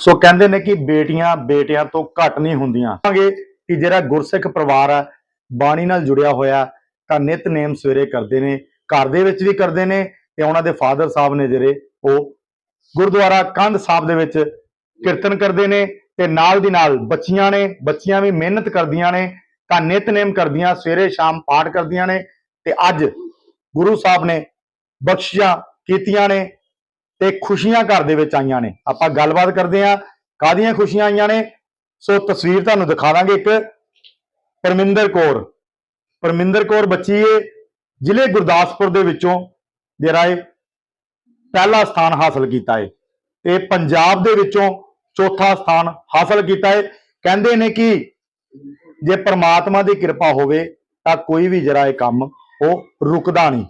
ਸੋ ਕਹਿੰਦੇ ਨੇ ਕਿ ਬੇਟੀਆਂ ਬੇਟਿਆਂ ਤੋਂ ਘੱਟ ਨਹੀਂ ਹੁੰਦੀਆਂ। ਕਹਾਂਗੇ ਕਿ ਜਿਹੜਾ ਗੁਰਸਿੱਖ ਪਰਿਵਾਰ ਹੈ ਬਾਣੀ ਨਾਲ ਜੁੜਿਆ ਹੋਇਆ, ਤਾਂ ਨਿਤਨੇਮ ਸਵੇਰੇ ਕਰਦੇ ਨੇ, ਘਰ ਦੇ ਵਿੱਚ ਵੀ ਕਰਦੇ ਨੇ ਤੇ ਉਹਨਾਂ ਦੇ ਫਾਦਰ ਸਾਹਿਬ ਨੇ ਜਿਹੜੇ, ਉਹ ਗੁਰਦੁਆਰਾ ਕੰਧ ਸਾਹਿਬ ਦੇ ਵਿੱਚ ਕੀਰਤਨ ਕਰਦੇ ਨੇ ਤੇ ਨਾਲ ਦੀ ਨਾਲ ਬੱਚੀਆਂ ਨੇ, ਬੱਚੀਆਂ ਵੀ ਮਿਹਨਤ ਕਰਦੀਆਂ ਨੇ, ਤਾਂ ਨਿਤਨੇਮ ਕਰਦੀਆਂ, ਸਵੇਰੇ ਸ਼ਾਮ ਪਾਠ ਕਰਦੀਆਂ ਨੇ ਤੇ ਅੱਜ ਗੁਰੂ ਸਾਹਿਬ ਨੇ ਬਖਸ਼ਿਸ਼ਾਂ ਕੀਤੀਆਂ ਨੇ ਤੇ ਖੁਸ਼ੀਆਂ ਘਰ ਦੇ ਵਿੱਚ ਆਈਆਂ ਨੇ। ਆਪਾਂ ਗੱਲਬਾਤ ਕਰਦੇ ਆਂ ਕਾਹਦੀਆਂ ਖੁਸ਼ੀਆਂ ਆਈਆਂ ਨੇ। ਸੋ ਤਸਵੀਰ ਤੁਹਾਨੂੰ ਦਿਖਾ ਦਾਂਗੇ ਇੱਕ। ਪਰਮਿੰਦਰ ਕੌਰ। ਪਰਮਿੰਦਰ ਕੌਰ ਬੱਚੀ ਏ, ਜ਼ਿਲ੍ਹੇ ਗੁਰਦਾਸਪੁਰ ਦੇ ਵਿੱਚੋਂ ਜਿਹੜਾ ਇਹ ਪਹਿਲਾ ਸਥਾਨ ਹਾਸਲ ਕੀਤਾ ਏ। ਤੇ ਪੰਜਾਬ ਦੇ ਵਿੱਚੋਂ ਚੌਥਾ ਸਥਾਨ ਹਾਸਲ ਕੀਤਾ ਏ। ਕਹਿੰਦੇ ਨੇ ਕਿ ਜੇ ਪ੍ਰਮਾਤਮਾ ਦੀ ਕਿਰਪਾ ਹੋਵੇ ਤਾਂ ਕੋਈ ਵੀ ਜਿਹੜਾ ਇਹ ਕੰਮ ਉਹ ਰੁਕਦਾ ਨਹੀਂ।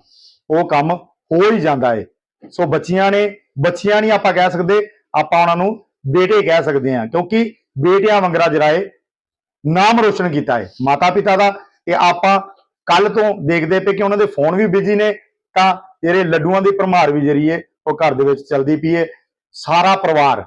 ਉਹ ਕੰਮ ਹੋ ਹੀ ਜਾਂਦਾ ਏ। ਸੋ ਬੱਚੀਆਂ ਨੇ ਬੱਚੀਆਂ ਨਹੀਂ ਆਪਾਂ ਕਹਿ ਸਕਦੇ ਆਪਾਂ ਉਹਨਾਂ ਨੂੰ ਬੇਟੇ ਕਹਿ ਸਕਦੇ ਹਾਂ ਕਿਉਂਕਿ ਬੇਟਿਆਂ ਵੰਗਰਾ ਜਿਹੜਾ ਏ ਨਾਮ ਰੋਸ਼ਨ ਕੀਤਾ ਏ ਮਾਤਾ ਪਿਤਾ ਦਾ ਤੇ ਆਪਾਂ ਕੱਲ ਤੋਂ ਦੇਖਦੇ ਪਏ ਕਿ ਉਹਨਾਂ ਦੇ ਫੋਨ ਵੀ ਬਿਜ਼ੀ ਨੇ ਤਾਂ ਜਿਹੜੇ ਲੱਡੂਆਂ ਦੀ ਭਰਮਾਰ ਵੀ ਜਿਹੜੀ ਏ ਉਹ ਘਰ ਦੇ ਵਿੱਚ ਚੱਲਦੀ ਪਈ ਏ ਸਾਰਾ ਪਰਿਵਾਰ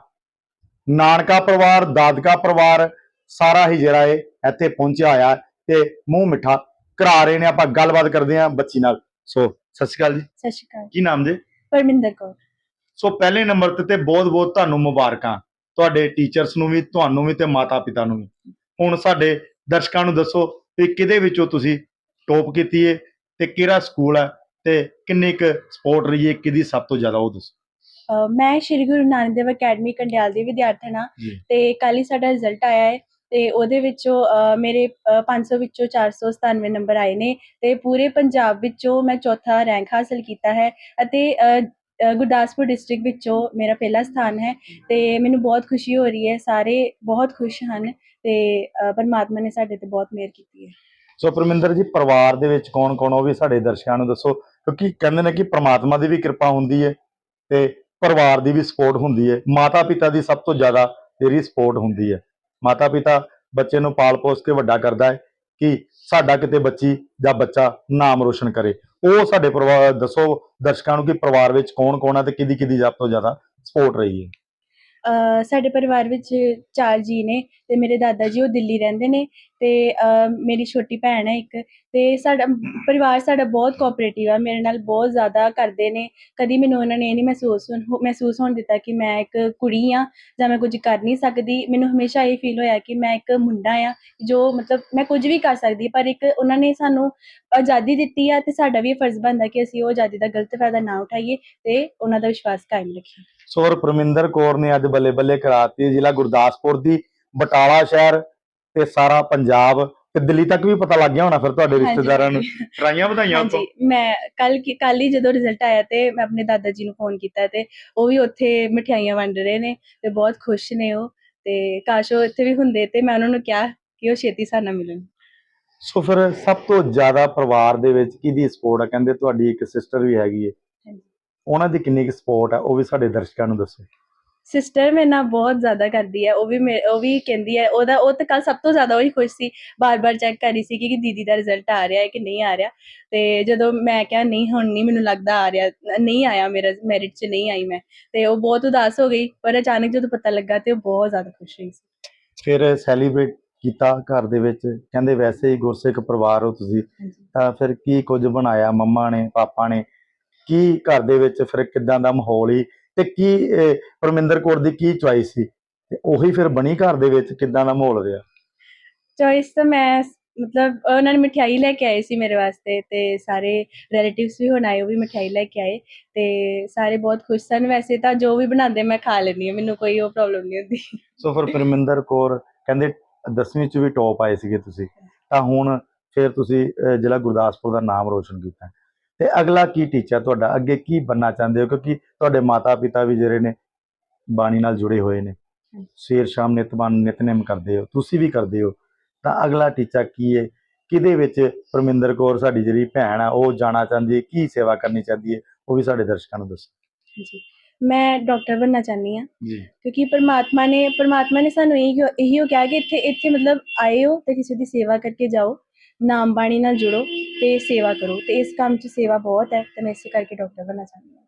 ਨਾਨਕਾ ਪਰਿਵਾਰ ਦਾਦਕਾ ਪਰਿਵਾਰ ਸਾਰਾ ਹੀ ਜਿਹੜਾ ਏ ਇੱਥੇ ਪਹੁੰਚਿਆ ਹੋਇਆ ਤੇ ਮੂੰਹ ਮਿੱਠਾ ਕਰਾ ਰਹੇ ਨੇ ਆਪਾਂ ਗੱਲਬਾਤ ਕਰਦੇ ਹਾਂ ਬੱਚੀ ਨਾਲ। ਸੋ ਸਤਿ ਸ਼੍ਰੀ ਅਕਾਲ ਜੀ। ਸਤਿ ਸ਼੍ਰੀ ਅਕਾਲ। ਕੀ ਨਾਮ ਜੀ? ਪਰਮਿੰਦਰ ਕੌਰ। ਸੋ ਪਹਿਲੇ ਨੰਬਰ ਤੇ ਤੇ ਬਹੁਤ-ਬਹੁਤ ਤੁਹਾਨੂੰ ਮੁਬਾਰਕਾਂ। ਤੁਹਾਡੇ ਟੀਚਰਸ ਨੂੰ ਵੀ ਤੁਹਾਨੂੰ ਵੀ ਤੇ ਮਾਤਾ-ਪਿਤਾ ਨੂੰ ਵੀ। ਹੁਣ ਸਾਡੇ ਦਰਸ਼ਕਾਂ ਨੂੰ ਦੱਸੋ ਵੀ ਕਿਹਦੇ ਵਿੱਚੋਂ ਤੁਸੀਂ ਟੌਪ ਕੀਤੀ ਏ ਤੇ ਕਿਹੜਾ ਸਕੂਲ ਹੈ ਤੇ ਕਿੰਨੀ ਕੁ ਸਪੋਰਟ ਰਹੀ ਏ ਕਿਹਦੀ ਸਭ ਤੋਂ ਜ਼ਿਆਦਾ ਉਹ ਦੱਸੋ। ਮੈਂ ਸ਼੍ਰੀ ਗੁਰੂ ਨਾਨਕ ਦੇਵ ਅਕੈਡਮੀ ਕੰਡਿਆਲ ਦੀ ਵਿਦਿਆਰਥਣ ਹਾਂ। ਤੇ ਕੱਲ ਹੀ ਸਾਡਾ ਰਿਜ਼ਲਟ ਆਇਆ ਹੈ ਤੇ ਉਹਦੇ ਵਿੱਚੋਂ ਮੇਰੇ ਅਹ, 500 ਵਿੱਚੋਂ 497 ਨੰਬਰ ਆਏ ਨੇ ਤੇ ਪੂਰੇ ਪੰਜਾਬ ਵਿੱਚੋਂ ਮੈਂ ਚੌਥਾ ਰੈਂਕ ਹਾਸਲ ਕੀਤਾ ਹੈ ਅਤੇ ਗੁਰਦਾਸਪੁਰ ਡਿਸਟ੍ਰਿਕਟ ਵਿੱਚੋਂ ਮੇਰਾ ਪਹਿਲਾ ਸਥਾਨ ਹੈ ਤੇ ਮੈਨੂੰ ਬਹੁਤ ਖੁਸ਼ੀ ਹੋ ਰਹੀ ਹੈ, ਸਾਰੇ ਬਹੁਤ ਖੁਸ਼ ਹਨ ਤੇ ਪਰਮਾਤਮਾ ਨੇ ਸਾਡੇ ਤੇ ਬਹੁਤ ਮਿਹਰ ਕੀਤੀ ਹੈ। ਸੋ ਪਰਮਿੰਦਰ ਜੀ, ਪਰਿਵਾਰ ਦੇ ਵਿੱਚ ਕੌਣ-ਕੌਣ ਉਹ ਵੀ ਸਾਡੇ ਦਰਸ਼ਕਾਂ ਨੂੰ ਦੱਸੋ, ਕਿਉਂਕਿ ਕਹਿੰਦੇ ਨੇ ਕਿ ਪ੍ਰਮਾਤਮਾ ਦੀ ਵੀ ਕਿਰਪਾ ਹੁੰਦੀ ਹੈ ਤੇ ਪਰਿਵਾਰ ਦੀ ਵੀ ਸਪੋਰਟ ਹੁੰਦੀ ਹੈ। ਮਾਤਾ-ਪਿਤਾ ਦੀ ਸਭ ਤੋਂ ਜ਼ਿਆਦਾ ਤੇਰੀ ਸਪੋਰਟ ਹੁੰਦੀ ਹੈ। ਮਾਤਾ-ਪਿਤਾ ਬੱਚੇ ਨੂੰ ਪਾਲ ਪੋਸ ਕੇ ਵੱਡਾ ਕਰਦਾ ਹੈ ਕਿ ਸਾਡਾ ਕਿਤੇ ਬੱਚੀ ਜਾਂ ਬੱਚਾ ਨਾਮ ਰੋਸ਼ਨ ਕਰੇ। ਉਹ ਸਾਡੇ ਪਰਿਵਾਰ ਦੱਸੋ ਦਰਸ਼ਕਾਂ ਨੂੰ ਕਿ ਪਰਿਵਾਰ ਵਿੱਚ ਕੌਣ-ਕੌਣ ਆ ਤੇ ਕਿਹਦੀ ਕਿਹਦੀ ਸਭ ਤੋਂ ਜ਼ਿਆਦਾ ਸਪੋਰਟ ਰਹੀ ਹੈ? ਅਹ ਸਾਡੇ ਪਰਿਵਾਰ ਵਿੱਚ ਚਾਰ ਜੀ ਨੇ ਤੇ ਮੇਰੇ ਦਾਦਾ ਜੀ ਉਹ ਦਿੱਲੀ ਰਹਿੰਦੇ ਨੇ। ਤੇ ਮੇਰੀ ਛੋਟੀ ਭੈਣ ਹੈ ਇੱਕ ਤੇ ਸਾਡਾ ਪਰਿਵਾਰ ਸਾਡਾ ਬਹੁਤ ਕੋਆਪਰੇਟਿਵ ਆ, ਮੇਰੇ ਨਾਲ ਬਹੁਤ ਜ਼ਿਆਦਾ ਕਰਦੇ ਨੇ। ਕਦੀ ਮੈਨੂੰ ਉਹਨਾਂ ਨੇ ਇਹ ਨਹੀਂ ਮਹਿਸੂਸ ਮਹਿਸੂਸ ਹੋਣ ਦਿੱਤਾ ਕਿ ਮੈਂ ਇੱਕ ਕੁੜੀ ਆ ਜਾਂ ਮੈਂ ਕੁਝ ਕਰ ਨਹੀਂ ਸਕਦੀ। ਮੈਨੂੰ ਹਮੇਸ਼ਾ ਇਹ ਫੀਲ ਹੋਇਆ ਕਿ ਮੈਂ ਇੱਕ ਮੁੰਡਾ ਆ ਜੋ ਮਤਲਬ ਮੈਂ ਕੁਝ ਵੀ ਕਰ ਸਕਦੀ ਪਰ ਇੱਕ ਉਹਨਾਂ ਨੇ ਸਾਨੂੰ ਆਜ਼ਾਦੀ ਦਿੱਤੀ ਆ ਤੇ ਸਾਡਾ ਵੀ ਫਰਜ਼ ਬਣਦਾ ਕਿ ਅਸੀਂ ਉਹ ਆਜ਼ਾਦੀ ਦਾ ਗਲਤ ਫਾਇਦਾ ਨਾ ਉਠਾਈਏ ਤੇ ਉਹਨਾਂ ਦਾ ਵਿਸ਼ਵਾਸ ਕਾਇਮ ਰੱਖੀਏ। ਸੋ ਪਰਮਿੰਦਰ ਕੌਰ ਨੇ ਅੱਜ ਬੱਲੇ ਬੱਲੇ ਕਰਾਤੀ ਜ਼ਿਲ੍ਹਾ ਗੁਰਦਾਸਪੁਰ ਦੀ ਬਟਾਲਾ ਸ਼ਹਿਰ। ਤੇ ਸਾਰਾ ਪੰਜਾਬ ਤੇ ਦਿੱਲੀ ਤੱਕ ਵੀ ਪਤਾ ਲੱਗ ਗਿਆ ਹੋਣਾ ਫਿਰ ਤੁਹਾਡੇ। ਰਿਸ਼ਤੇਦਾਰਾਂ ਨੂੰ। ਟਰਾਈਆਂ ਵਧਾਈਆਂ ਆਪਾਂ ਹਾਂਜੀ ਮੈਂ ਕੱਲ ਕੱਲ ਹੀ ਜਦੋਂ ਰਿਜ਼ਲਟ ਆਇਆ ਤੇ ਮੈਂ ਆਪਣੇ ਦਾਦਾ ਜੀ ਨੂੰ ਫੋਨ ਕੀਤਾ ਤੇ ਉਹ ਵੀ ਉੱਥੇ ਮਠਿਆਈਆਂ ਵੰਡ ਰਹੇ ਨੇ ਤੇ ਬਹੁਤ ਖੁਸ਼ ਨੇ ਉਹ ਤੇ ਕਾਸ਼ ਉਹ ਇੱਥੇ ਵੀ ਹੁੰਦੇ ਤੇ ਮੈਂ ਉਹਨਾਂ ਨੂੰ ਕਿਹਾ ਕਿ ਉਹ ਛੇਤੀ ਸਾਡੇ ਨਾਲ ਮਿਲਣ। ਸੋ ਫਿਰ ਸਭ ਤੋਂ ਜ਼ਿਆਦਾ ਪਰਿਵਾਰ ਦੇ ਵਿੱਚ ਕਿਹਦੀ ਸਪੋਰਟ ਆ? ਕਹਿੰਦੇ ਤੁਹਾਡੀ ਇੱਕ ਸਿਸਟਰ ਵੀ ਹੈਗੀ ਏ। ਹਾਂਜੀ। ਉਹਨਾਂ ਦੀ ਕਿੰਨੀ ਕੁ ਸਪੋਰਟ ਆ? ਉਹ ਵੀ ਸਾਡੇ ਦਰਸ਼ਕਾਂ ਨੂੰ ਦੱਸੋ। ਸਿਸਟਰ ਮੇਰੇ ਨਾਲ ਬਹੁਤ ਜ਼ਿਆਦਾ ਕਰਦੀ ਹੈ ਉਹ ਵੀ ਮੇ- ਉਹ ਵੀ ਕਹਿੰਦੀ ਹੈ ਉਹਦਾ ਉਹ ਤਾਂ ਕੱਲ ਸਭ ਤੋਂ ਜ਼ਿਆਦਾ ਉਹੀ ਖੁਸ਼ ਸੀ ਬਾਰ-ਬਾਰ ਚੈੱਕ ਕਰ ਰਹੀ ਸੀ ਕਿ ਦੀਦੀ ਦਾ ਰਿਜ਼ਲਟ ਆ ਰਿਹਾ ਹੈ ਕਿ ਨਹੀਂ ਆ ਰਿਹਾ। ਤੇ ਜਦੋਂ ਮੈਂ ਕਿਹਾ ਨਹੀਂ ਹੁਣ ਨਹੀਂ ਮੈਨੂੰ ਲੱਗਦਾ ਆ ਰਿਹਾ ਨਹੀਂ ਆਇਆ ਮੇਰਾ ਮੈਰਿਟ 'ਚ ਨਹੀਂ ਆਈ ਮੈਂ। ਤੇ ਉਹ ਬਹੁਤ ਉਦਾਸ ਹੋ ਗਈ ਪਰ ਅਚਾਨਕ ਜਦੋਂ ਪਤਾ ਲੱਗਾ ਤੇ ਉਹ ਬਹੁਤ ਜ਼ਿਆਦਾ ਖੁਸ਼ ਹੋਈ ਸੀ। ਫਿਰ ਸੈਲੀਬ੍ਰੇਟ ਕੀਤਾ ਘਰ ਦੇ ਵਿੱਚ ਕਹਿੰਦੇ ਵੈਸੇ ਹੀ ਗੁਰਸਿੱਖ ਪਰਿਵਾਰ ਹੋ ਤੁਸੀਂ। ਹਾਂਜੀ। ਤਾਂ ਫਿਰ ਕੀ ਕੁਝ ਬਣਾਇਆ ਮੰਮਾ ਨੇ ਪਾਪਾ ਨੇ? ਕੀ ਘਰ ਦੇ ਵਿੱਚ ਫਿਰ ਕਿੱਦਾਂ ਦਾ ਮਾਹੌਲ ਹੀ ਤੇ ਕੀ ਪਰਮਿੰਦਰ ਕੌਰ ਦੀ ਕੀ ਚੁਆਇਸ ਸੀ? ਤੇ ਉਹੀ ਫਿਰ ਬਣੀ ਘਰ ਦੇ ਵਿੱਚ ਕਿੱਦਾਂ ਦਾ ਮਾਹੌਲ ਰਿਹਾ? ਚੋਇਸ ਤਾਂ ਮੈਂ ਮਤਲਬ ਉਹਨਾਂ ਨੇ ਮਠਿਆਈ ਲੈ ਕੇ ਆਏ ਸੀ ਮੇਰੇ ਵਾਸਤੇ ਤੇ ਸਾਰੇ ਰਿਲੇਟਿਵਸ ਵੀ ਹੁਣ ਆਏ ਉਹ ਵੀ ਮਠਿਆਈ ਲੈ ਕੇ ਆਏ ਤੇ ਸਾਰੇ ਬਹੁਤ ਖੁਸ਼ ਸਨ। ਵੈਸੇ ਤਾਂ ਜੋ ਵੀ ਬਣਾਉਂਦੇ ਮੈਂ ਖਾ ਲੈਂਦੀ ਹਾਂ ਮੈਨੂੰ ਕੋਈ ਉਹ ਪ੍ਰੋਬਲਮ ਨਹੀਂ ਹੁੰਦੀ। ਸੋ ਫਿਰ ਪਰਮਿੰਦਰ ਕੌਰ ਕਹਿੰਦੇ 10ਵੀਂ ਚ ਵੀ ਟੌਪ ਆਏ ਸੀਗੇ ਤੁਸੀਂ। ਤਾਂ ਹੁਣ ਫਿਰ ਤੁਸੀਂ ਜ਼ਿਲ੍ਹਾ ਗੁਰਦਾਸਪੁਰ ਦਾ ਨਾਮ ਰੋਸ਼ਨ ਕੀਤਾ। ਤੇ ਅਗਲਾ ਕੀ ਟੀਚਾ ਤੁਹਾਡਾ? ਅੱਗੇ ਕੀ ਬੰਨਾ ਚਾਹੁੰਦੇ ਹੋ? ਕਿਉਂਕਿ ਤੁਹਾਡੇ ਮਾਤਾ ਪਿਤਾ ਵੀ ਜਿਹੜੇ ਨੇ ਬਾਣੀ ਨਾਲ ਜੁੜੇ ਹੋਏ ਨੇ। ਸਵੇਰ ਸ਼ਾਮ ਨਿਤਬਾਨ ਨਿਤਨੇਮ ਕਰਦੇ ਹੋ। ਤੁਸੀਂ ਵੀ ਕਰਦੇ ਹੋ। ਤਾਂ ਅਗਲਾ ਟੀਚਾ ਕੀ ਹੈ ਕਿਹਦੇ ਵਿੱਚ ਪਰਮਿੰਦਰ ਕੌਰ ਸਾਡੀ ਜਿਹੜੀ ਭੈਣ ਆ ਉਹ ਜਾਣਾ ਚਾਹੁੰਦੀ ਹੈ ਕੀ ਸੇਵਾ ਕਰਨੀ ਚਾਹੁੰਦੀ ਹੈ ਉਹ ਵੀ ਸਾਡੇ ਦਰਸ਼ਕਾਂ ਨੂੰ ਦੱਸੋ। ਜੀ। ਮੈਂ ਡਾਕਟਰ ਬਣਨਾ ਹਾਂ। ਜੀ। ਕਿਉਂਕਿ ਪਰਮਾਤਮਾ ਨੇ ਪਰਮਾਤਮਾ ਨੇ ਸਾਨੂੰ ਇਹੀ ਇਹੀ ਕਿਹਾ ਕਿ ਇੱਥੇ ਇੱਥੇ ਮਤਲਬ ਆਏ ਹੋ ਤੇ ਕਿਸੇ ਦੀ ਸੇਵਾ ਕਰਕੇ ਜਾਓ। ਨਾਮ ਬਾਣੀ ਨਾਲ ਜੁੜੋ ਤੇ ਸੇਵਾ ਕਰੋ ਤੇ ਇਸ ਕੰਮ 'ਚ ਸੇਵਾ ਬਹੁਤ ਹੈ, ਤੇ ਮੈਂ ਇਸੇ ਕਰਕੇ ਡਾਕਟਰ ਬਣਨਾ ਚਾਹੁੰਦੀ ਹਾਂ।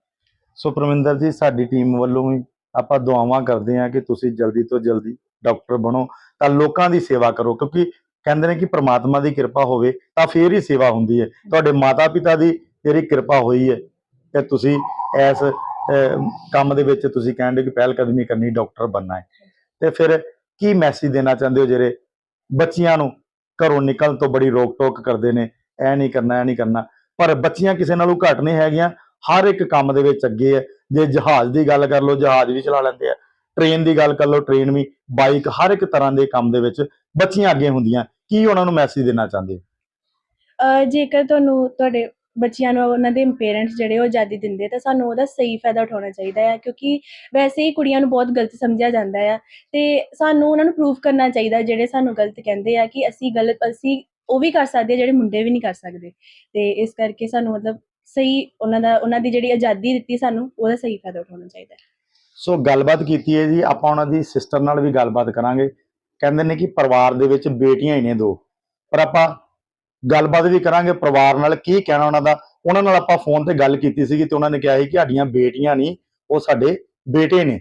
ਸੋ ਪਰਮਿੰਦਰ ਜੀ, ਸਾਡੀ ਟੀਮ ਵੱਲੋਂ ਵੀ ਆਪਾਂ ਦੁਆਵਾਂ ਕਰਦੇ ਹਾਂ ਕਿ ਤੁਸੀਂ ਜਲਦੀ ਤੋਂ ਜਲਦੀ ਡਾਕਟਰ ਬਣੋ, ਤਾਂ ਲੋਕਾਂ ਦੀ ਸੇਵਾ ਕਰੋ, ਕਿਉਂਕਿ ਕਹਿੰਦੇ ਨੇ ਕਿ ਪ੍ਰਮਾਤਮਾ ਦੀ ਕਿਰਪਾ ਹੋਵੇ ਤਾਂ ਫੇਰ ਹੀ ਸੇਵਾ ਹੁੰਦੀ ਹੈ। ਤੁਹਾਡੇ ਮਾਤਾ ਪਿਤਾ ਦੀ ਜਿਹੜੀ ਕਿਰਪਾ ਹੋਈ ਹੈ ਕਿ ਤੁਸੀਂ ਇਸ ਕੰਮ ਦੇ ਵਿੱਚ ਤੁਸੀਂ ਕਹਿੰਦੇ ਕਿ ਪਹਿਲ ਕਦਮੀ ਕਰਨੀ ਡਾਕਟਰ ਬਣਨਾ ਹੈ। ਤੇ ਫਿਰ ਕੀ ਮੈਸੇਜ ਦੇਣਾ ਚਾਹੁੰਦੇ ਹੋ ਜਿਹੜੇ ਬੱਚੀਆਂ ਨੂੰ? ਘਰੋਂ ਨਿਕਲਣ ਤੋਂ ਬੜੀ ਰੋਕ ਟੋਕ ਕਰਦੇ ਨੇ ਐ ਨਹੀਂ ਕਰਨਾ ਐ ਨਹੀਂ ਕਰਨਾ। ਪਰ ਬੱਚੀਆਂ ਕਿਸੇ ਨਾਲੋਂ ਘੱਟ ਨਹੀਂ ਹੈਗੀਆਂ, ਹਰ ਇੱਕ ਕੰਮ ਦੇ ਵਿੱਚ ਅੱਗੇ ਹੈ। ਜੇ ਜਹਾਜ਼ ਦੀ ਗੱਲ ਕਰ ਲਓ, ਜਹਾਜ਼ ਵੀ ਚਲਾ ਲੈਂਦੇ ਆ। ਟ੍ਰੇਨ ਦੀ ਗੱਲ ਕਰ ਲਓ, ਟ੍ਰੇਨ ਵੀ, ਬਾਈਕ ਹਰ ਇੱਕ ਤਰ੍ਹਾਂ ਦੇ ਕੰਮ ਦੇ ਵਿੱਚ ਬੱਚੀਆਂ ਅੱਗੇ ਹੁੰਦੀਆਂ। ਕੀ ਉਹਨਾਂ ਨੂੰ ਮੈਸੇਜ ਦੇਣਾ ਚਾਹੁੰਦੇ ਹੋ? ਜੇਕਰ ਤੁਹਾਨੂੰ ਤੁਹਾਡੇ ਬੱਚਿਆਂ ਨੂੰ ਉਹਨਾਂ ਦੇ ਪੇਰੈਂਟਸ ਜਿਹੜੇ ਉਹ ਆਜ਼ਾਦੀ ਦਿੰਦੇ ਤਾਂ ਸਾਨੂੰ ਉਹਦਾ ਸਹੀ ਫਾਇਦਾ ਉਠਾਉਣਾ ਚਾਹੀਦਾ ਹੈ ਕਿਉਂਕਿ ਵੈਸੇ ਹੀ ਕੁੜੀਆਂ ਨੂੰ ਬਹੁਤ ਗਲਤ ਸਮਝਿਆ ਜਾਂਦਾ ਆ, ਤੇ ਸਾਨੂੰ ਉਹਨਾਂ ਨੂੰ ਪ੍ਰੂਫ ਕਰਨਾ ਚਾਹੀਦਾ ਜਿਹੜੇ ਸਾਨੂੰ ਗਲਤ ਕਹਿੰਦੇ ਆ ਕਿ ਅਸੀਂ ਗਲਤ, ਅਸੀਂ ਉਹ ਵੀ ਕਰ ਸਕਦੇ ਜਿਹੜੇ ਮੁੰਡੇ ਵੀ ਨਹੀਂ ਕਰ ਸਕਦੇ, ਤੇ ਇਸ ਕਰਕੇ ਸਾਨੂੰ ਮਤਲਬ ਸਹੀ ਉਹਨਾਂ ਦਾ, ਉਹਨਾਂ ਦੀ ਜਿਹੜੀ ਆਜ਼ਾਦੀ ਦਿੱਤੀ ਸਾਨੂੰ, ਉਹਦਾ ਸਹੀ ਫਾਇਦਾ ਉਠਾਉਣਾ ਚਾਹੀਦਾ। ਸੋ ਗੱਲਬਾਤ ਕੀਤੀ ਹੈ ਜੀ, ਆਪਾਂ ਉਹਨਾਂ ਦੀ ਸਿਸਟਰ ਨਾਲ ਵੀ ਗੱਲਬਾਤ ਕਰਾਂਗੇ, ਕਹਿੰਦੇ ਨੇ ਕਿ ਪਰਿਵਾਰ ਦੇ ਵਿੱਚ ਬੇਟੀਆਂ ਹੀ ਨੇ ਦੋ, ਪਰ ਆਪਾਂ ਗੱਲਬਾਤ ਵੀ ਕਰਾਂਗੇ ਪਰਿਵਾਰ ਨਾਲ, ਕੀ ਕਹਿਣਾ ਉਹਨਾਂ ਦਾ। ਉਹਨਾਂ ਨਾਲ ਆਪਾਂ ਫੋਨ ਤੇ ਗੱਲ ਕੀਤੀ ਸੀਗੀ ਤੇ ਉਹਨਾਂ ਨੇ ਕਿਹਾ ਸੀ ਕਿ ਸਾਡੀਆਂ ਬੇਟੀਆਂ ਨਹੀਂ ਉਹ ਸਾਡੇ ਬੇਟੇ ਨੇ।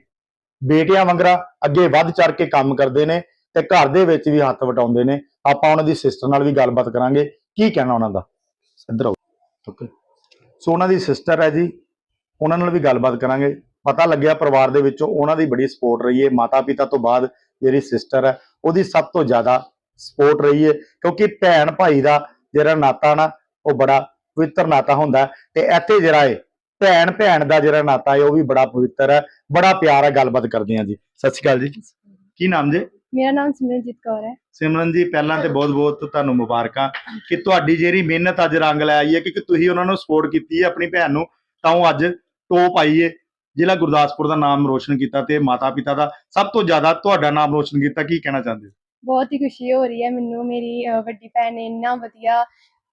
ਬੇਟਿਆਂ ਵਾਂਗਰਾ ਅੱਗੇ ਵੱਧ ਚੜ ਕੇ ਕੰਮ ਕਰਦੇ ਨੇ ਤੇ ਘਰ ਦੇ ਵਿੱਚ ਵੀ ਹੱਥ ਵਟਾਉਂਦੇ ਨੇ। ਆਪਾਂ ਉਹਨਾਂ ਦੀ ਸਿਸਟਰ ਨਾਲ ਵੀ ਗੱਲਬਾਤ ਕਰਾਂਗੇ। ਕੀ ਕਹਿਣਾ ਉਹਨਾਂ ਦਾ? ਇੱਧਰ ਆਓ। ਓਕੇ ਸੋ ਉਹਨਾਂ ਦੀ ਸਿਸਟਰ ਹੈ ਜੀ, ਉਹਨਾਂ ਨਾਲ ਵੀ ਗੱਲਬਾਤ ਕਰਾਂਗੇ। ਪਤਾ ਲੱਗਿਆ ਪਰਿਵਾਰ ਦੇ ਵਿੱਚੋਂ ਉਹਨਾਂ ਦੀ ਬੜੀ ਸਪੋਰਟ ਰਹੀ ਹੈ। ਮਾਤਾ ਪਿਤਾ ਤੋਂ ਬਾਅਦ ਜਿਹੜੀ ਸਿਸਟਰ ਹੈ, ਉਹਦੀ ਸਭ ਤੋਂ ਜ਼ਿਆਦਾ ਸਪੋਰਟ ਰਹੀ ਹੈ ਕਿਉਂਕਿ ਭੈਣ ਭਾਈ ਦਾ ਜਿਹੜਾ ਨਾਤਾ ਨਾ ਉਹ ਬੜਾ ਪਵਿੱਤਰ ਨਾਤਾ ਹੁੰਦਾ ਤੇ ਇੱਥੇ ਜਿਹੜਾ ਹੈ ਭੈਣ ਭੈਣ ਦਾ ਜਿਹੜਾ ਨਾਤਾ ਹੈ ਉਹ ਵੀ ਬੜਾ ਪਵਿੱਤਰ ਹੈ ਬੜਾ ਪਿਆਰ ਹੈ ਗੱਲਬਾਤ ਕਰਦੇ ਹਾਂ ਜੀ। ਸਤਿ ਸ਼੍ਰੀ ਅਕਾਲ ਜੀ। ਕੀ ਨਾਮ ਜੀ? ਮੇਰਾ ਨਾਮ ਸਿਮਰਨਜੀਤ ਕੌਰ ਹੈ। ਸਿਮਰਨ ਜੀ ਪਹਿਲਾਂ ਤੇ ਬਹੁਤ-ਬਹੁਤ ਤੁਹਾਨੂੰ ਮੁਬਾਰਕਾਂ ਕਿ ਤੁਹਾਡੀ ਜਿਹੜੀ ਮਿਹਨਤ ਅੱਜ ਰੰਗ ਲੈ ਆਈ ਹੈ ਕਿ ਤੁਸੀਂ ਉਹਨਾਂ ਨੂੰ ਸਪੋਰਟ ਕੀਤੀ ਹੈ ਆਪਣੀ ਭੈਣ ਨੂੰ ਤਾਂ ਉਹ ਅੱਜ ਟੋਪ ਆਈ ਹੈ ਜ਼ਿਲ੍ਹਾ ਗੁਰਦਾਸਪੁਰ ਦਾ ਨਾਮ ਰੋਸ਼ਨ ਕੀਤਾ ਤੇ ਮਾਤਾ ਪਿਤਾ ਦਾ ਸਭ ਤੋਂ ਜ਼ਿਆਦਾ ਤੁਹਾਡਾ ਨਾਮ ਰੋਸ਼ਨ ਕੀਤਾ ਕੀ ਕਹਿਣਾ ਚਾਹੁੰਦੇ ਹੋ? ਬਹੁਤ ਹੀ ਖੁਸ਼ੀ ਹੋ ਰਹੀ ਹੈ ਮੈਨੂੰ ਮੇਰੀ ਅਹ, ਵੱਡੀ ਭੈਣ ਨੇ ਇੰਨਾ ਵਧੀਆ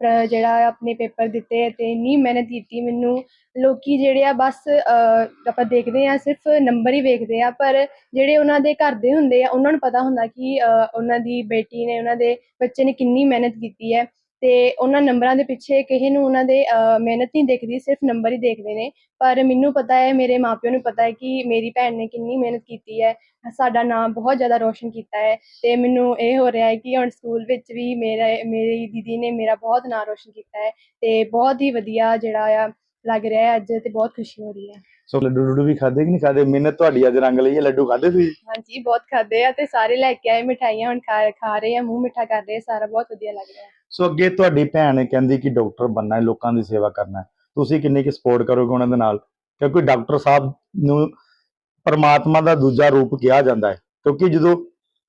ਪ੍ਰ- ਜਿਹੜਾ ਆਪਣੇ ਪੇਪਰ ਦਿੱਤੇ ਤੇ ਇੰਨੀ ਮਿਹਨਤ ਕੀਤੀ ਮੈਨੂੰ। ਲੋਕੀ ਜਿਹੜੇ ਆ ਬਸ ਅਹ, ਆਪਾਂ ਦੇਖਦੇ ਆ ਸਿਰਫ ਨੰਬਰ ਹੀ ਵੇਖਦੇ ਆ ਪਰ ਜਿਹੜੇ ਉਹਨਾਂ ਦੇ ਘਰ ਦੇ ਹੁੰਦੇ ਆ ਉਹਨਾਂ ਨੂੰ ਪਤਾ ਹੁੰਦਾ ਕਿ ਅਹ, ਉਹਨਾਂ ਦੀ ਬੇਟੀ ਨੇ ਉਹਨਾਂ ਦੇ ਬੱਚੇ ਨੇ ਕਿੰਨੀ ਮਿਹਨਤ ਕੀਤੀ ਹੈ। ਤੇ ਉਹਨਾਂ ਨੰਬਰਾਂ ਦੇ ਪਿੱਛੇ ਕਿਸੇ ਨੂੰ ਉਹਨਾਂ ਦੇ ਮਿਹਨਤ ਨਹੀਂ ਦੇਖਦੀ, ਸਿਰਫ ਨੰਬਰ ਹੀ ਦੇਖਦੇ ਨੇ। ਪਰ ਮੈਨੂੰ ਪਤਾ ਹੈ, ਮੇਰੇ ਮਾਪਿਆਂ ਨੂੰ ਪਤਾ ਹੈ ਕਿ ਮੇਰੀ ਭੈਣ ਨੇ ਕਿੰਨੀ ਮਿਹਨਤ ਕੀਤੀ ਹੈ, ਸਾਡਾ ਨਾਮ ਬਹੁਤ ਜ਼ਿਆਦਾ ਰੋਸ਼ਨ ਕੀਤਾ ਹੈ ਤੇ ਮੈਨੂੰ ਇਹ ਹੋ ਰਿਹਾ ਹੈ ਕਿ ਹੁਣ ਸਕੂਲ ਵਿੱਚ ਵੀ ਮੇਰਾ, ਮੇਰੀ ਦੀਦੀ ਨੇ ਮੇਰਾ ਬਹੁਤ ਨਾਮ ਰੋਸ਼ਨ ਕੀਤਾ ਹੈ ਤੇ ਬਹੁਤ ਹੀ ਵਧੀਆ ਜਿਹੜਾ ਆ ਲੱਗ ਰਿਹਾ ਹੈ ਅੱਜ ਤੇ ਬਹੁਤ ਖੁਸ਼ੀ ਹੋ ਰਹੀ ਹੈ। ਸੋ ਲੱਡੂ ਲੱਡੂ ਵੀ ਖਾਦੇ ਕਿ ਨਹੀਂ ਖਾਦੇ ਮਿਹਨਤ ਤੁਹਾਡੀ ਅੱਜ ਰੰਗ ਲਈ ਹੈ ਲੱਡੂ ਖਾਦੇ ਤੁਸੀਂ? ਹਾਂਜੀ ਬਹੁਤ ਖਾਦੇ ਆ ਤੇ ਸਾਰੇ ਲੈ ਕੇ ਆਏ ਮਿਠਾਈਆਂ ਹੁਣ ਖਾ ਖਾ ਰਹੇ ਆ ਮੂੰਹ ਮਿੱਠਾ ਕਰ ਰਹੇ ਸਾਰਾ ਬਹੁਤ ਵਧੀਆ ਲੱਗ ਰਿਹਾ ਸੋ ਅੱਗੇ ਤੁਹਾਡੀ ਭੈਣ ਕਹਿੰਦੀ ਕਿ ਡਾਕਟਰ ਬੰਨਾ ਹੈ ਲੋਕਾਂ ਦੀ ਸੇਵਾ ਕਰਨਾ ਹੈ। ਤੁਸੀਂ ਕਿੰਨੀ ਕਿ ਸਪੋਰਟ ਕਰੋਗੇ ਉਹਨਾਂ ਦੇ ਨਾਲ? ਕਿਉਂਕਿ ਡਾਕਟਰ ਸਾਹਿਬ ਨੂੰ ਪਰਮਾਤਮਾ ਦਾ ਦੂਜਾ ਰੂਪ ਕਿਹਾ ਜਾਂਦਾ ਹੈ। ਕਿਉਂਕਿ ਜਦੋਂ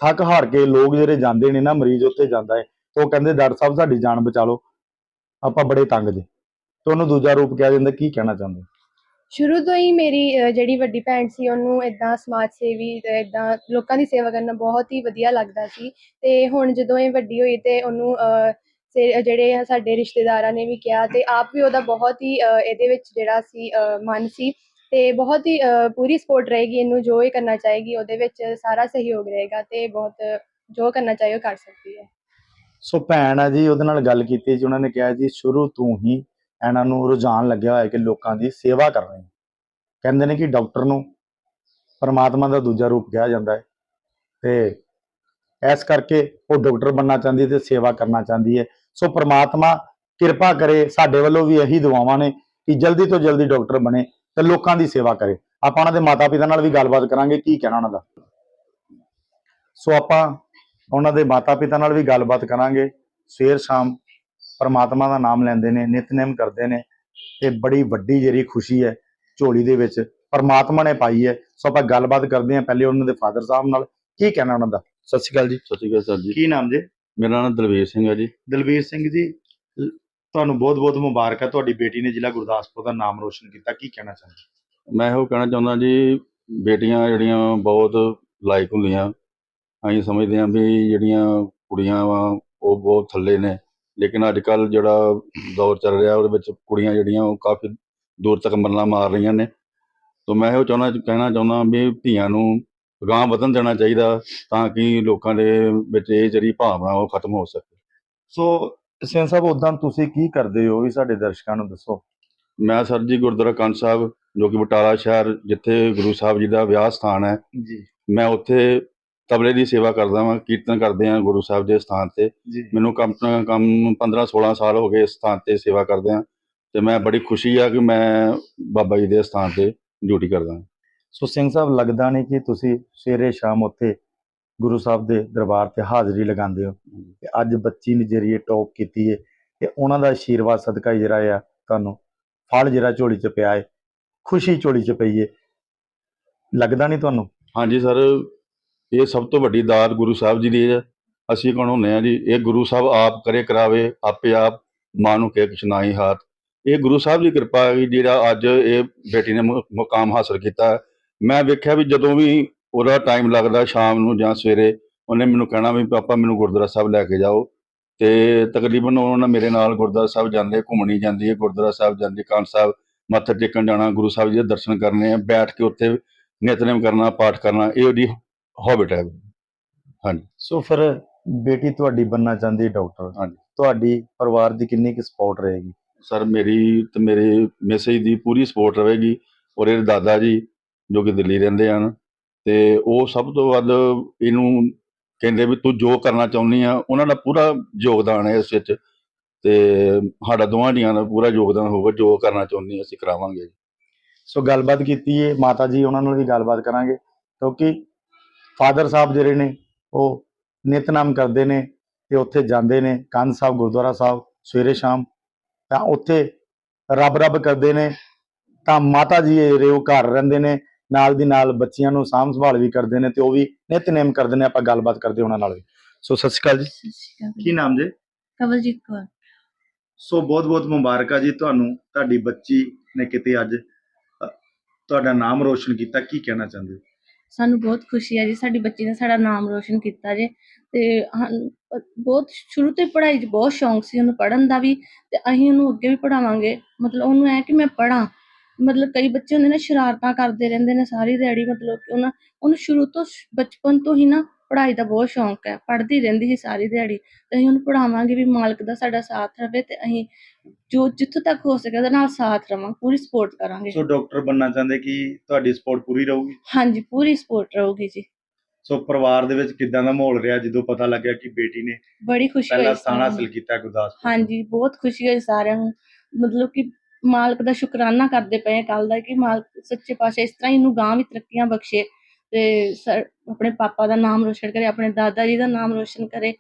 ਥੱਕ ਹਾਰ ਕੇ ਲੋਕ ਜਿਹੜੇ ਜਾਂਦੇ ਨੇ ਨਾ ਮਰੀਜ਼ ਉੱਥੇ ਜਾਂਦਾ ਹੈ ਉਹ ਕਹਿੰਦੇ ਡਾਕਟਰ ਸਾਹਿਬ ਸਾਡੀ ਜਾਨ ਬਚਾ ਲਓ। ਆਪਾਂ ਬੜੇ ਤੰਗ ਜੇ। ਤੇ ਉਹਨੂੰ ਦੂਜਾ ਰੂਪ ਕਿਹਾ ਜਾਂਦਾ ਕੀ ਕਹਿਣਾ ਚਾਹੁੰਦੇ? ਸ਼ੁਰੂ ਤੋਂ ਹੀ ਮੇਰੀ ਜਿਹੜੀ ਵੱਡੀ ਭੈਣ ਸੀ ਉਹਨੂੰ ਇਦਾਂ ਸਮਾਜ ਸੇਵੀ ਤੇ ਇਦਾਂ ਲੋਕਾਂ ਦੀ ਸੇਵਾ ਕਰਨਾ ਬਹੁਤ ਹੀ ਵਧੀਆ ਲੱਗਦਾ ਸੀ। ਤੇ ਹੁਣ ਜਦੋਂ ਇਹ ਵੱਡੀ ਹੋਈ ਤੇ ਉਹਨੂੰ ਜਿਹੜੇ ਆ ਸਾਡੇ ਰਿਸ਼ਤੇਦਾਰਾਂ ਨੇ ਵੀ ਕਿਹਾ ਤੇ ਆਪ ਵੀ ਉਹਦਾ ਬਹੁਤ ਹੀ ਇਹਦੇ ਵਿੱਚ ਜਿਹੜਾ ਸੀ ਮਨ ਸੀ। ਤੇ ਬਹੁਤ ਹੀ ਪੂਰੀ ਸਪੋਰਟ ਰਹੇਗੀ ਇਹਨੂੰ ਜੋ ਇਹ ਕਰਨਾ ਚਾਹੇਗੀ ਉਹਦੇ ਵਿੱਚ ਸਾਰਾ ਸਹਿਯੋਗ ਰਹੇਗਾ ਤੇ ਬਹੁਤ ਜੋ ਕਰਨਾ ਚਾਹੇ ਉਹ ਕਰ ਸਕਦੀ ਹੈ। ਸੋ ਭੈਣ ਆ ਜੀ ਉਹਦੇ ਨਾਲ ਗੱਲ ਕੀਤੀ ਜੀ ਉਹਨਾਂ ਨੇ ਕਿਹਾ ਜੀ ਸ਼ੁਰੂ ਤੋਂ ਹੀ ਇਹਨਾਂ ਨੂੰ ਰੁਝਾਨ ਲੱਗਿਆ ਹੋਇਆ ਕਿ ਲੋਕਾਂ ਦੀ ਸੇਵਾ ਕਰਨੀ ਕਹਿੰਦੇ ਨੇ ਕਿ ਡਾਕਟਰ ਨੂੰ ਪਰਮਾਤਮਾ ਦਾ ਦੂਜਾ ਰੂਪ ਕਿਹਾ ਜਾਂਦਾ ਹੈ ਤੇ ਇਸ ਕਰਕੇ ਉਹ ਡਾਕਟਰ ਬਣਨਾ ਚਾਹੁੰਦੀ ਤੇ ਸੇਵਾ ਕਰਨਾ ਚਾਹੁੰਦੀ ਹੈ। ਸੋ ਪਰਮਾਤਮਾ ਕਿਰਪਾ ਕਰੇ, ਸਾਡੇ ਵੱਲੋਂ ਵੀ ਇਹੀ ਦੁਆਵਾਂ ਨੇ ਕਿ ਜਲਦੀ ਤੋਂ ਜਲਦੀ ਡਾਕਟਰ ਬਣੇ ਤੇ ਲੋਕਾਂ ਦੀ ਸੇਵਾ ਕਰੇ। ਆਪਾਂ ਉਹਨਾਂ ਦੇ ਮਾਤਾ ਪਿਤਾ ਨਾਲ ਵੀ ਗੱਲਬਾਤ ਕਰਾਂਗੇ, ਕੀ ਕਹਿਣਾ ਉਹਨਾਂ ਦਾ? ਸੋ ਆਪਾਂ ਉਹਨਾਂ ਦੇ ਮਾਤਾ ਪਿਤਾ ਨਾਲ ਵੀ ਗੱਲਬਾਤ ਕਰਾਂਗੇ। ਸਵੇਰ ਸ਼ਾਮ ਪਰਮਾਤਮਾ ਦਾ ਨਾਮ ਲੈਂਦੇ ਨੇ ਨਿਤਨੇਮ ਕਰਦੇ ਨੇ ਤੇ ਬੜੀ ਵੱਡੀ ਜਿਹੜੀ ਖੁਸ਼ੀ ਹੈ ਝੋਲੀ ਦੇ ਵਿੱਚ ਪਰਮਾਤਮਾ ਨੇ ਪਾਈ ਹੈ। ਸੋ ਆਪਾਂ ਗੱਲਬਾਤ ਕਰਦੇ ਹਾਂ ਪਹਿਲੇ ਉਹਨਾਂ ਦੇ ਫਾਦਰ ਸਾਹਿਬ ਨਾਲ। ਕੀ ਕਹਿਣਾ ਉਹਨਾਂ ਦਾ? ਸਤਿ ਸ਼੍ਰੀ ਅਕਾਲ ਜੀ ਸਤਿ ਸ਼੍ਰੀ ਅਕਾਲ ਸਰ ਜੀ। ਕੀ ਨਾਮ ਜੀ? ਮੇਰਾ ਨਾਮ ਦਲਵੀਰ ਸਿੰਘ ਹੈ ਜੀ। ਦਲਵੀਰ ਸਿੰਘ ਜੀ ਤੁਹਾਨੂੰ ਬਹੁਤ-ਬਹੁਤ ਮੁਬਾਰਕ ਹੈ। ਤੁਹਾਡੀ ਬੇਟੀ ਨੇ ਜ਼ਿਲ੍ਹਾ ਗੁਰਦਾਸਪੁਰ ਦਾ ਨਾਮ ਰੋਸ਼ਨ ਕੀਤਾ। ਕੀ ਕਹਿਣਾ ਚਾਹੁੰਦੇ ਮੈਂ ਇਹੋ ਕਹਿਣਾ ਚਾਹੁੰਦਾ ਜੀ ਬੇਟੀਆਂ ਜਿਹੜੀਆਂ ਬਹੁਤ ਲਾਇਕ ਹੁੰਦੀਆਂ। ਅਸੀਂ ਸਮਝਦੇ ਹਾਂ ਵੀ ਜਿਹੜੀਆਂ ਕੁੜੀਆਂ ਵਾ ਉਹ ਬਹੁਤ ਥੱਲੇ ਨੇ। ਲੇਕਿਨ ਅੱਜ ਕੱਲ ਜਿਹੜਾ ਦੌਰ ਚੱਲ ਰਿਹਾ ਉਹਦੇ ਵਿੱਚ ਕੁੜੀਆਂ ਜਿਹੜੀਆਂ ਉਹ ਕਾਫੀ ਦੂਰ ਤੱਕ ਮੱਲਾਂ ਮਾਰ ਰਹੀਆਂ ਨੇ। ਤਾਂ ਮੈਂ ਇਹੋ ਚਾਹੁੰਦਾ ਕਹਿਣਾ ਚਾਹੁੰਦਾ ਵੀ ਧੀਆਂ ਨੂੰ ਅਗਾਂਹ ਵਧਣ ਦੇਣਾ ਚਾਹੀਦਾ ਤਾਂ ਕਿ ਲੋਕਾਂ ਦੇ ਵਿੱਚ ਇਹ ਜਿਹੜੀ ਭਾਵਨਾ ਉਹ ਖਤਮ ਹੋ ਸਕੇ। ਸੋ ਸਿੰਘ ਸਾਹਿਬ ਉਦਾਂ ਤੁਸੀਂ ਕੀ ਕਰਦੇ ਹੋ? ਵੀ ਸਾਡੇ ਦਰਸ਼ਕਾਂ ਨੂੰ ਦੱਸੋ। ਮੈਂ ਸਰ ਜੀ ਗੁਰਦੁਆਰਾ ਕੰਨ ਸਾਹਿਬ ਜੋ ਕਿ ਬਟਾਲਾ ਸ਼ਹਿਰ ਜਿੱਥੇ ਗੁਰੂ ਸਾਹਿਬ ਜੀ ਦਾ ਵਿਆਹ ਸਥਾਨ ਹੈ। ਜੀ। ਮੈਂ ਉੱਥੇ ਤਬਲੇ ਦੀ ਸੇਵਾ ਕਰਦਾ ਹਾਂ ਕੀਰਤਨ ਕਰਦੇ ਹਾਂ ਗੁਰੂ ਸਾਹਿਬ ਦੇ ਸਥਾਨ ਤੇ। ਮੈਨੂੰ ਕੰਮ ਕੰਮ 15 16 ਸਾਲ ਹੋ ਗਏ ਇਸ ਸਥਾਨ ਤੇ ਸੇਵਾ ਕਰਦੇ ਹਾਂ ਤੇ ਮੈਂ ਬੜੀ ਖੁਸ਼ੀ ਆ ਕਿ ਮੈਂ ਬਾਬਾ ਜੀ ਦੇ ਸਥਾਨ ਤੇ ਡਿਊਟੀ ਕਰਦਾ ਹਾਂ ਸੋ ਸਿੰਘ ਸਾਹਿਬ ਲੱਗਦਾ ਨਹੀਂ ਕਿ ਤੁਸੀਂ ਸਵੇਰੇ ਸ਼ਾਮ ਉੱਥੇ ਗੁਰੂ ਸਾਹਿਬ ਦੇ ਦਰਬਾਰ ਤੇ ਹਾਜ਼ਰੀ ਲਗਾਉਂਦੇ ਹੋ? ਤੇ ਅੱਜ ਬੱਚੀ ਨੇ ਜਿਹੜੀ ਟੌਪ ਕੀਤੀ ਹੈ ਤੇ ਉਹਨਾਂ ਦਾ ਆਸ਼ੀਰਵਾਦ ਸਦਕਾ ਜਿਹੜਾ ਆ ਤੁਹਾਨੂੰ ਫਲ ਜਿਹੜਾ ਝੋਲੀ 'ਚ ਪਿਆ ਹੈ ਖੁਸ਼ੀ ਝੋਲੀ 'ਚ ਪਈ ਹੈ ਲੱਗਦਾ ਨਹੀਂ ਤੁਹਾਨੂੰ? ਹਾਂਜੀ ਸਰ ਇਹ ਸਭ ਤੋਂ ਵੱਡੀ ਦਾਤ ਗੁਰੂ ਸਾਹਿਬ ਜੀ ਦੀ ਹੈ। ਅਸੀਂ ਕੌਣ ਹੁੰਦੇ ਆ ਜੀ? ਇਹ ਗੁਰੂ ਸਾਹਿਬ ਆਪ ਕਰੇ ਕਰਾਵੇ, ਆਪੇ ਆਪ ਮਾਂ ਨੂੰ ਕੇ ਕਿਛ ਨਾਹੀ ਹਾਥ। ਇਹ ਗੁਰੂ ਸਾਹਿਬ ਦੀ ਕਿਰਪਾ ਹੈ ਜਿਹੜਾ ਅੱਜ ਇਹ ਬੇਟੀ ਨੇ ਮੁਕਾਮ ਹਾਸਲ ਕੀਤਾ ਮੈਂ ਵੇਖਿਆ ਵੀ ਜਦੋਂ ਵੀ ਉਹਦਾ ਟਾਈਮ ਲੱਗਦਾ ਸ਼ਾਮ ਨੂੰ ਜਾਂ ਸਵੇਰੇ, ਉਹਨੇ ਮੈਨੂੰ ਕਹਿਣਾ ਵੀ ਪਾਪਾ ਮੈਨੂੰ ਗੁਰਦੁਆਰਾ ਸਾਹਿਬ ਲੈ ਕੇ ਜਾਓ। ਤੇ ਤਕਰੀਬਨ ਉਹਨਾਂ ਮੇਰੇ ਨਾਲ ਗੁਰਦੁਆਰਾ ਸਾਹਿਬ ਜਾਂਦੇ, ਘੁੰਮਣੀ ਜਾਂਦੀ ਹੈ, ਗੁਰਦੁਆਰਾ ਸਾਹਿਬ ਜਾਂਦੀ ਕਾਨ ਸਾਹਿਬ ਮੱਥਾ ਟੇਕਣ ਜਾਣਾ, ਗੁਰੂ ਸਾਹਿਬ ਜੀ ਦੇ ਦਰਸ਼ਨ ਕਰਨੇ ਆ, ਬੈਠ ਕੇ ਉੱਥੇ ਨਿਤਨੇਮ ਕਰਨਾ, ਪਾਠ ਕਰਨਾ, ਇਹ ਉਹਦੀ ਹੌਬਿਟ ਹੈ। ਹਾਂਜੀ। ਸੋ ਫਿਰ ਬੇਟੀ ਤੁਹਾਡੀ ਬੰਨਾ ਚਾਹੁੰਦੀ ਡਾਕਟਰ ਹਾਂਜੀ। ਤੁਹਾਡੀ ਪਰਿਵਾਰ ਦੀ ਕਿੰਨੀ ਕੁ ਸਪੋਰਟ ਰਹੇਗੀ? ਸਰ ਮੇਰੀ ਤੇ ਮੇਰੇ ਮੈਸੇਜ ਦੀ ਪੂਰੀ ਸਪੋਰਟ ਰਹੇਗੀ ਔਰ ਇਹਦੇ ਦਾਦਾ ਜੀ ਜੋ ਕਿ ਦਿੱਲੀ ਰਹਿੰਦੇ ਹਨ ਤੇ ਉਹ ਸਭ ਤੋਂ ਵੱਧ ਇਹਨੂੰ ਕਹਿੰਦੇ ਵੀ ਤੂੰ ਜੋ ਕਰਨਾ ਚਾਹੁੰਦੀ ਆ ਉਹਨਾਂ ਦਾ ਪੂਰਾ ਯੋਗਦਾਨ ਹੈ ਇਸ ਵਿੱਚ। ਤੇ ਸਾਡਾ ਦੋਵਾਂ ਜੀਆਂ ਦਾ ਪੂਰਾ ਯੋਗਦਾਨ ਹੋਊਗਾ ਜੋ ਕਰਨਾ ਚਾਹੁੰਦੀ ਅਸੀਂ ਕਰਾਵਾਂਗੇ। ਸੋ ਗੱਲਬਾਤ ਕੀਤੀ ਹੈ ਮਾਤਾ ਜੀ ਉਹਨਾਂ ਨਾਲ ਵੀ ਗੱਲਬਾਤ ਕਰਾਂਗੇ ਕਿਉਂਕਿ ਫਾਦਰ ਸਾਹਿਬ ਜਿਹੜੇ ਨੇ ਉਹ ਨਿਤਨਾਮ ਕਰਦੇ ਨੇ ਤੇ ਉੱਥੇ ਜਾਂਦੇ ਨੇ ਕੰਨ ਸਾਹਿਬ ਗੁਰਦੁਆਰਾ ਸਾਹਿਬ ਸਵੇਰੇ ਸ਼ਾਮ। ਤਾਂ ਉੱਥੇ ਰੱਬ ਰੱਬ ਕਰਦੇ ਨੇ ਤਾਂ ਮਾਤਾ ਜੀ ਇਹ ਜਿਹੜੇ ਉਹ ਘਰ ਰਹਿੰਦੇ ਨੇ ਨਾਲ ਦੀ ਨਾਲ ਬੱਚਿਆਂ ਨੂੰ ਸਾਂਭ ਸੰਭਾਲ ਵੀ ਕਰਦੇ ਨੇ ਤੇ ਉਹ ਵੀ ਨਿਤਨੇਮ ਕਰਦੇ ਨੇ ਆਪਾਂ ਗੱਲਬਾਤ ਕਰਦੇ ਉਹਨਾਂ ਨਾਲ ਵੀ। ਸੋ ਸਤਿ ਸ਼੍ਰੀ ਅਕਾਲ ਜੀ। ਕੀ ਨਾਮ ਜੀ? ਕਵਲਜੀਤ ਕੌਰ। ਸੋ ਬਹੁਤ ਬਹੁਤ ਮੁਬਾਰਕਾਂ ਜੀ ਤੁਹਾਨੂੰ ਤੁਹਾਡੀ ਬੱਚੀ ਨੇ ਕਿਤੇ ਅੱਜ ਤੁਹਾਡਾ ਨਾਮ ਰੋਸ਼ਨ ਕੀਤਾ ਕੀ ਕਹਿਣਾ ਚਾਹੁੰਦੇ ਹੋ? ਸਾਨੂੰ ਬਹੁਤ ਖੁਸ਼ੀ ਹੈ ਜੀ, ਸਾਡੀ ਬੱਚੀ ਨੇ ਸਾਡਾ ਨਾਮ ਰੋਸ਼ਨ ਕੀਤਾ ਜੇ। ਤੇ ਬਹੁਤ ਸ਼ੁਰੂ ਤੋਂ ਹੀ ਪੜ੍ਹਾਈ 'ਚ ਬਹੁਤ ਸ਼ੌਂਕ ਸੀ ਉਹਨੂੰ ਪੜ੍ਹਨ ਦਾ ਵੀ, ਤੇ ਅਸੀਂ ਉਹਨੂੰ ਅੱਗੇ ਵੀ ਪੜਾਵਾਂਗੇ ਮਤਲਬ ਉਹਨੂੰ ਐ ਕਿ ਮੈਂ ਪੜਾਂ ਮਤਲਬ ਕਈ ਬੱਚੇ ਹੁੰਦੇ ਨੇ ਸ਼ਰਾਰਤਾਂ ਕਰਦੇ ਰਹਿੰਦੇ ਨੇ ਸਾਰੀ ਦਿਹਾੜੀ, ਮਤਲਬ ਕਿ ਉਹਨਾਂ, ਉਹਨੂੰ ਸ਼ੁਰੂ ਤੋਂ ਬਚਪਨ ਤੋਂ ਹੀ ਨਾ ਪੜ੍ਹਾਈ ਦਾ ਬਹੁਤ ਸ਼ੌਂਕ ਹੈ ਪੜ੍ਹਦੀ ਰਹਿੰਦੀ ਸੀ ਸਾਰੀ ਦਿਹਾੜੀ। ਤੇ ਅਸੀਂ ਉਹਨੂੰ ਪੜਾਵਾਂਗੇ ਵੀ ਮਾਲਕ ਦਾ ਸਾਡਾ ਸਾਥ ਰਵੇ ਤੇ ਅਸੀਂ ਜੋ ਜਿੱਥੋਂ ਤੱਕ ਹੋ ਸਕੇ ਉਹਦੇ ਨਾਲ ਸਾਥ ਰਵਾਂ ਪੂਰੀ ਸਪੋਰਟ ਕਰਾਂਗੇ। ਸੋ ਡਾਕਟਰ ਬੰਨਾ ਚਾਹੁੰਦੇ ਕਿ ਤੁਹਾਡੀ ਸਪੋਰਟ ਪੂਰੀ ਰਹੂਗੀ? ਹਾਂਜੀ ਪੂਰੀ ਸਪੋਰਟ ਰਹੂਗੀ ਜੀ। ਸੋ ਪਰਿਵਾਰ ਦੇ ਵਿੱਚ ਕਿਦਾਂ ਦਾ ਮਾਹੌਲ ਰਿਹਾ ਜਦੋਂ ਪਤਾ ਲੱਗਿਆ ਕਿ ਬੇਟੀ ਨੇ ਬੜੀ ਖੁਸ਼ੀ ਹੋਈ ਪਹਿਲਾ ਸਥਾਨ ਸਾਨੂੰ। ਹਾਸਲ ਕੀਤਾ ਗੁਰਦਾਸਪੁਰ ਹਾਂਜੀ ਬਹੁਤ ਖੁਸ਼ੀ ਹੋਈ ਸਾਰਿਆਂ ਨੂੰ। ਮਤਲਬ ਕਿ ਮਾਲਕ ਦਾ ਸ਼ੁਕਰਾਨਾ ਕਰਦੇ ਪਏ ਕੱਲ ਦਾ ਕਿ ਮਾਲਕ ਸੱਚੇ ਪਾਤਸ਼ਾਹ ਇਸ ਤਰ੍ਹਾਂ ਹੀ ਇਹਨੂੰ ਗਾਂ ਵੀ ਤਰੱਕੀਆਂ ਬਖਸ਼ੇ। ਤੇ ਆਪਣੇ ਪਾਪਾ ਦਾ ਨਾਮ ਰੋਸ਼ਨ ਕਰੇ ਆਪਣੇ ਦਾਦਾ ਜੀ ਦਾ ਨਾਮ ਰੋਸ਼ਨ ਕਰੇ।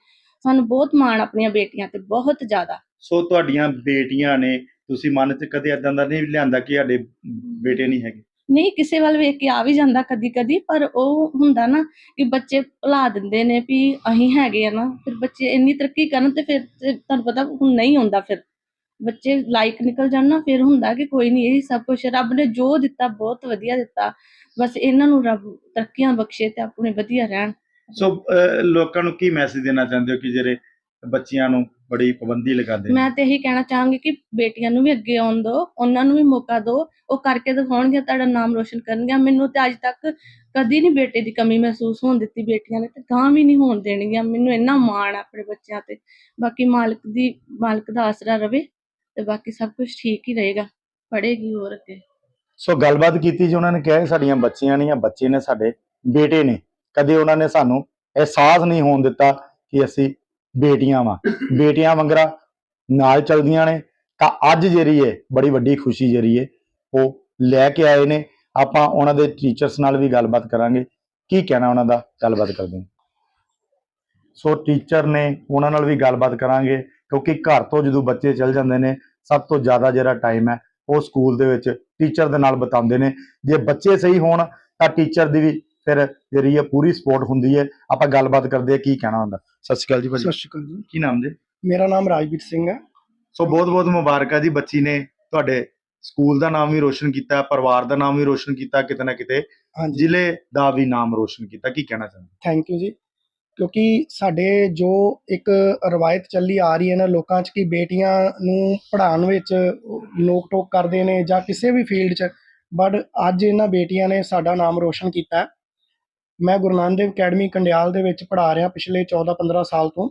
ਸਾਨੂੰ ਬਹੁਤ ਮਾਣ ਆਪਣੀਆਂ ਬੇਟੀਆਂ ਤੇ ਬਹੁਤ ਜ਼ਿਆਦਾ। ਸੋ ਤੁਹਾਡੀਆਂ ਬੇਟੀਆਂ ਨੇ ਤੁਸੀਂ ਮਨ 'ਚ ਕਦੇ ਏਦਾਂ ਦਾ ਨਹੀਂ ਲਿਆਂਦਾ ਕਿ ਸਾਡੇ ਬੇਟੇ ਨਹੀਂ ਹੈਗੇ? ਨਹੀਂ ਕਿਸੇ ਵੱਲ ਵੇਖ ਕੇ ਆ ਵੀ ਜਾਂਦਾ ਕਦੀ ਕਦੀ ਪਰ ਉਹ ਹੁੰਦਾ ਨਾ ਕਿ ਬੱਚੇ ਭੁਲਾ ਦਿੰਦੇ ਨੇ ਵੀ ਅਸੀਂ ਹੈਗੇ ਆ ਨਾ। ਫਿਰ ਬੱਚੇ ਇੰਨੀ ਤਰੱਕੀ ਕਰਨ ਤੇ ਫਿਰ ਤੁਹਾਨੂੰ ਪਤਾ ਹੁਣ ਨਹੀਂ ਹੁੰਦਾ ਫਿਰ। ਬੱਚੇ ਲਾਈਕ ਨਿਕਲ ਜਾਣ ਨਾ ਫਿਰ ਹੁੰਦਾ ਕਿ ਕੋਈ ਨਹੀਂ ਇਹ ਸਭ ਕੁਝ ਰੱਬ ਨੇ ਜੋ ਦਿੱਤਾ ਬਹੁਤ ਵਧੀਆ ਦਿੱਤਾ। ਬਸ ਇਹਨਾਂ ਨੂੰ ਰੱਬ ਤਰੱਕੀਆਂ ਬਖਸ਼ੇ ਤੇ ਆਪਣੇ ਵਧੀਆ ਰਹਿਣ। ਸੋ ਲੋਕਾਂ ਨੂੰ ਕੀ ਮੈਸੇਜ ਦੇਣਾ ਚਾਹੁੰਦੇ ਹੋ ਕਿ ਜਿਹੜੇ ਬੱਚਿਆਂ ਨੂੰ ਬੜੀ ਪਾਬੰਦੀ ਲਗਾਉਂਦੇ ਨੇ ਮੈਂ ਤੇ ਇਹੀ ਕਹਿਣਾ ਚਾਹਾਂਗੀ ਕਿ ਬੇਟੀਆਂ ਨੂੰ ਵੀ ਅੱਗੇ ਆਉਣ ਦਿਓ ਉਹਨਾਂ ਨੂੰ ਵੀ ਮੌਕਾ ਦਿਓ ਉਹ ਕਰਕੇ ਦਿਖਾਉਣਗੀਆਂ ਤੁਹਾਡਾ ਨਾਮ ਰੋਸ਼ਨ ਕਰਨਗੀਆਂ। ਮੈਨੂੰ ਤੇ ਅੱਜ ਤੱਕ ਕਦੀ ਨਹੀਂ ਬੇਟੇ ਦੀ ਕਮੀ ਮਹਿਸੂਸ ਹੋਣ ਦਿੱਤੀ ਬੇਟੀਆਂ ਨੇ ਤੇ ਗਾਂ ਵੀ ਨਹੀਂ ਹੋਣ ਦੇਣਗੀਆਂ। ਮੈਨੂੰ ਇੰਨਾ ਮਾਣ ਆ ਆਪਣੇ ਬੱਚਿਆਂ ਤੇ। ਬਾਕੀ ਮਾਲਕ ਦੀ ਮਾਲਕ ਦਾ ਆਸਰਾ ਰਵੇ। ਤੇ ਬਾਕੀ ਸਭ ਕੁਝ ਠੀਕ ਹੀ ਰਹੇਗਾ, ਪੜ੍ਹੇਗੀ ਹੋਰ ਅੱਗੇ। ਸੋ ਗੱਲਬਾਤ ਕੀਤੀ ਜੀ ਉਹਨਾਂ ਨੇ, ਕਿਹਾ ਕਿ ਸਾਡੀਆਂ ਬੱਚੀਆਂ ਨਹੀਂ ਆ ਬੱਚੇ ਨੇ ਸਾਡੇ ਬੇਟੇ ਨੇ, ਕਦੇ ਉਹਨਾਂ ਨੇ ਸਾਨੂੰ ਅਹਿਸਾਸ ਨਹੀਂ ਹੋਣ ਦਿੱਤਾ ਕਿ ਅਸੀਂ ਬੇਟੀਆਂ ਵਾਂ। ਬੇਟੀਆਂ ਵੰਗਰਾ ਨਾਲ ਚਲਦੀਆਂ ਨੇ, ਤਾਂ ਅੱਜ ਜਿਹੜੀ ਹੈ ਬੜੀ ਵੱਡੀ ਖੁਸ਼ੀ ਜਿਹੜੀ ਹੈ ਉਹ ਲੈ ਕੇ ਆਏ ਨੇ। ਆਪਾਂ ਉਹਨਾਂ ਦੇ ਟੀਚਰਸ ਨਾਲ ਵੀ ਗੱਲਬਾਤ ਕਰਾਂਗੇ, ਕੀ ਕਹਿਣਾ ਉਹਨਾਂ ਦਾ, ਗੱਲਬਾਤ ਕਰਦੇ ਹਾਂ। ਸੋ ਟੀਚਰ ਨੇ ਉਹਨਾਂ ਨਾਲ ਵੀ ਗੱਲਬਾਤ ਕਰਾਂਗੇ। ਕਿਉਂਕਿ ਘਰ ਤੋਂ ਜਦੋਂ ਬੱਚੇ ਚਲ ਜਾਂਦੇ ਨੇ ਸਭ ਤੋਂ ਜ਼ਿਆਦਾ ਜਿਹੜਾ ਟਾਈਮ ਹੈ ਉਹ ਸਕੂਲ ਦੇ ਵਿੱਚ ਟੀਚਰ ਦੇ ਨਾਲ ਬਿਤਾਉਂਦੇ ਨੇ। ਜੇ ਬੱਚੇ ਸਹੀ ਹੋਣ ਤਾਂ ਟੀਚਰ ਦੀ ਵੀ ਫਿਰ ਜਿਹੜੀ ਹੈ ਪੂਰੀ ਸਪੋਰਟ ਹੁੰਦੀ ਹੈ। ਆਪਾਂ ਗੱਲਬਾਤ ਕਰਦੇ ਆ ਕੀ ਕਹਿਣਾ ਹੁੰਦਾ। ਸਤਿ ਸ਼੍ਰੀ ਅਕਾਲ ਜੀ ਭਾਜੀ। ਸਤਿ ਸ਼੍ਰੀ ਅਕਾਲ ਜੀ। ਕੀ ਨਾਮ ਜੀ? ਮੇਰਾ ਨਾਮ ਰਾਜਵੀਰ ਸਿੰਘ ਹੈ। ਸੋ ਬਹੁਤ ਬਹੁਤ ਮੁਬਾਰਕਾਂ ਜੀ ਬੱਚੀ ਨੇ ਤੁਹਾਡੇ ਸਕੂਲ ਦਾ ਨਾਮ ਵੀ ਰੋਸ਼ਨ ਕੀਤਾ ਪਰਿਵਾਰ ਦਾ ਨਾਮ ਵੀ ਰੋਸ਼ਨ ਕੀਤਾ ਕਿਤੇ ਨਾ ਕਿਤੇ। ਹਾਂਜੀ। ਜ਼ਿਲ੍ਹੇ ਦਾ ਵੀ ਨਾਮ ਰੋਸ਼ਨ ਕੀਤਾ। ਕੀ ਕਹਿਣਾ ਚਾਹੁੰਦੇ? ਥੈਂਕ ਯੂ ਜੀ। ਕਿਉਂਕਿ ਸਾਡੇ ਜੋ ਇੱਕ ਰਵਾਇਤ ਚੱਲੀ ਆ ਰਹੀ ਹੈ ਨਾ ਲੋਕਾਂ 'ਚ ਕਿ ਬੇਟੀਆਂ ਨੂੰ ਪੜ੍ਹਾਉਣ ਵਿੱਚ ਨੋਕ ਟੋਕ ਕਰਦੇ ਨੇ ਜਾਂ ਕਿਸੇ ਵੀ ਫੀਲਡ 'ਚ ਬਟ ਅੱਜ ਇਹਨਾਂ ਬੇਟੀਆਂ ਨੇ ਸਾਡਾ ਨਾਮ ਰੋਸ਼ਨ ਕੀਤਾ ਮੈਂ ਗੁਰੂ ਨਾਨਕ ਦੇਵ ਅਕੈਡਮੀ ਕੰਡਿਆਲ ਦੇ ਵਿੱਚ ਪੜ੍ਹਾ ਰਿਹਾ ਪਿਛਲੇ 14-15 ਸਾਲ ਤੋਂ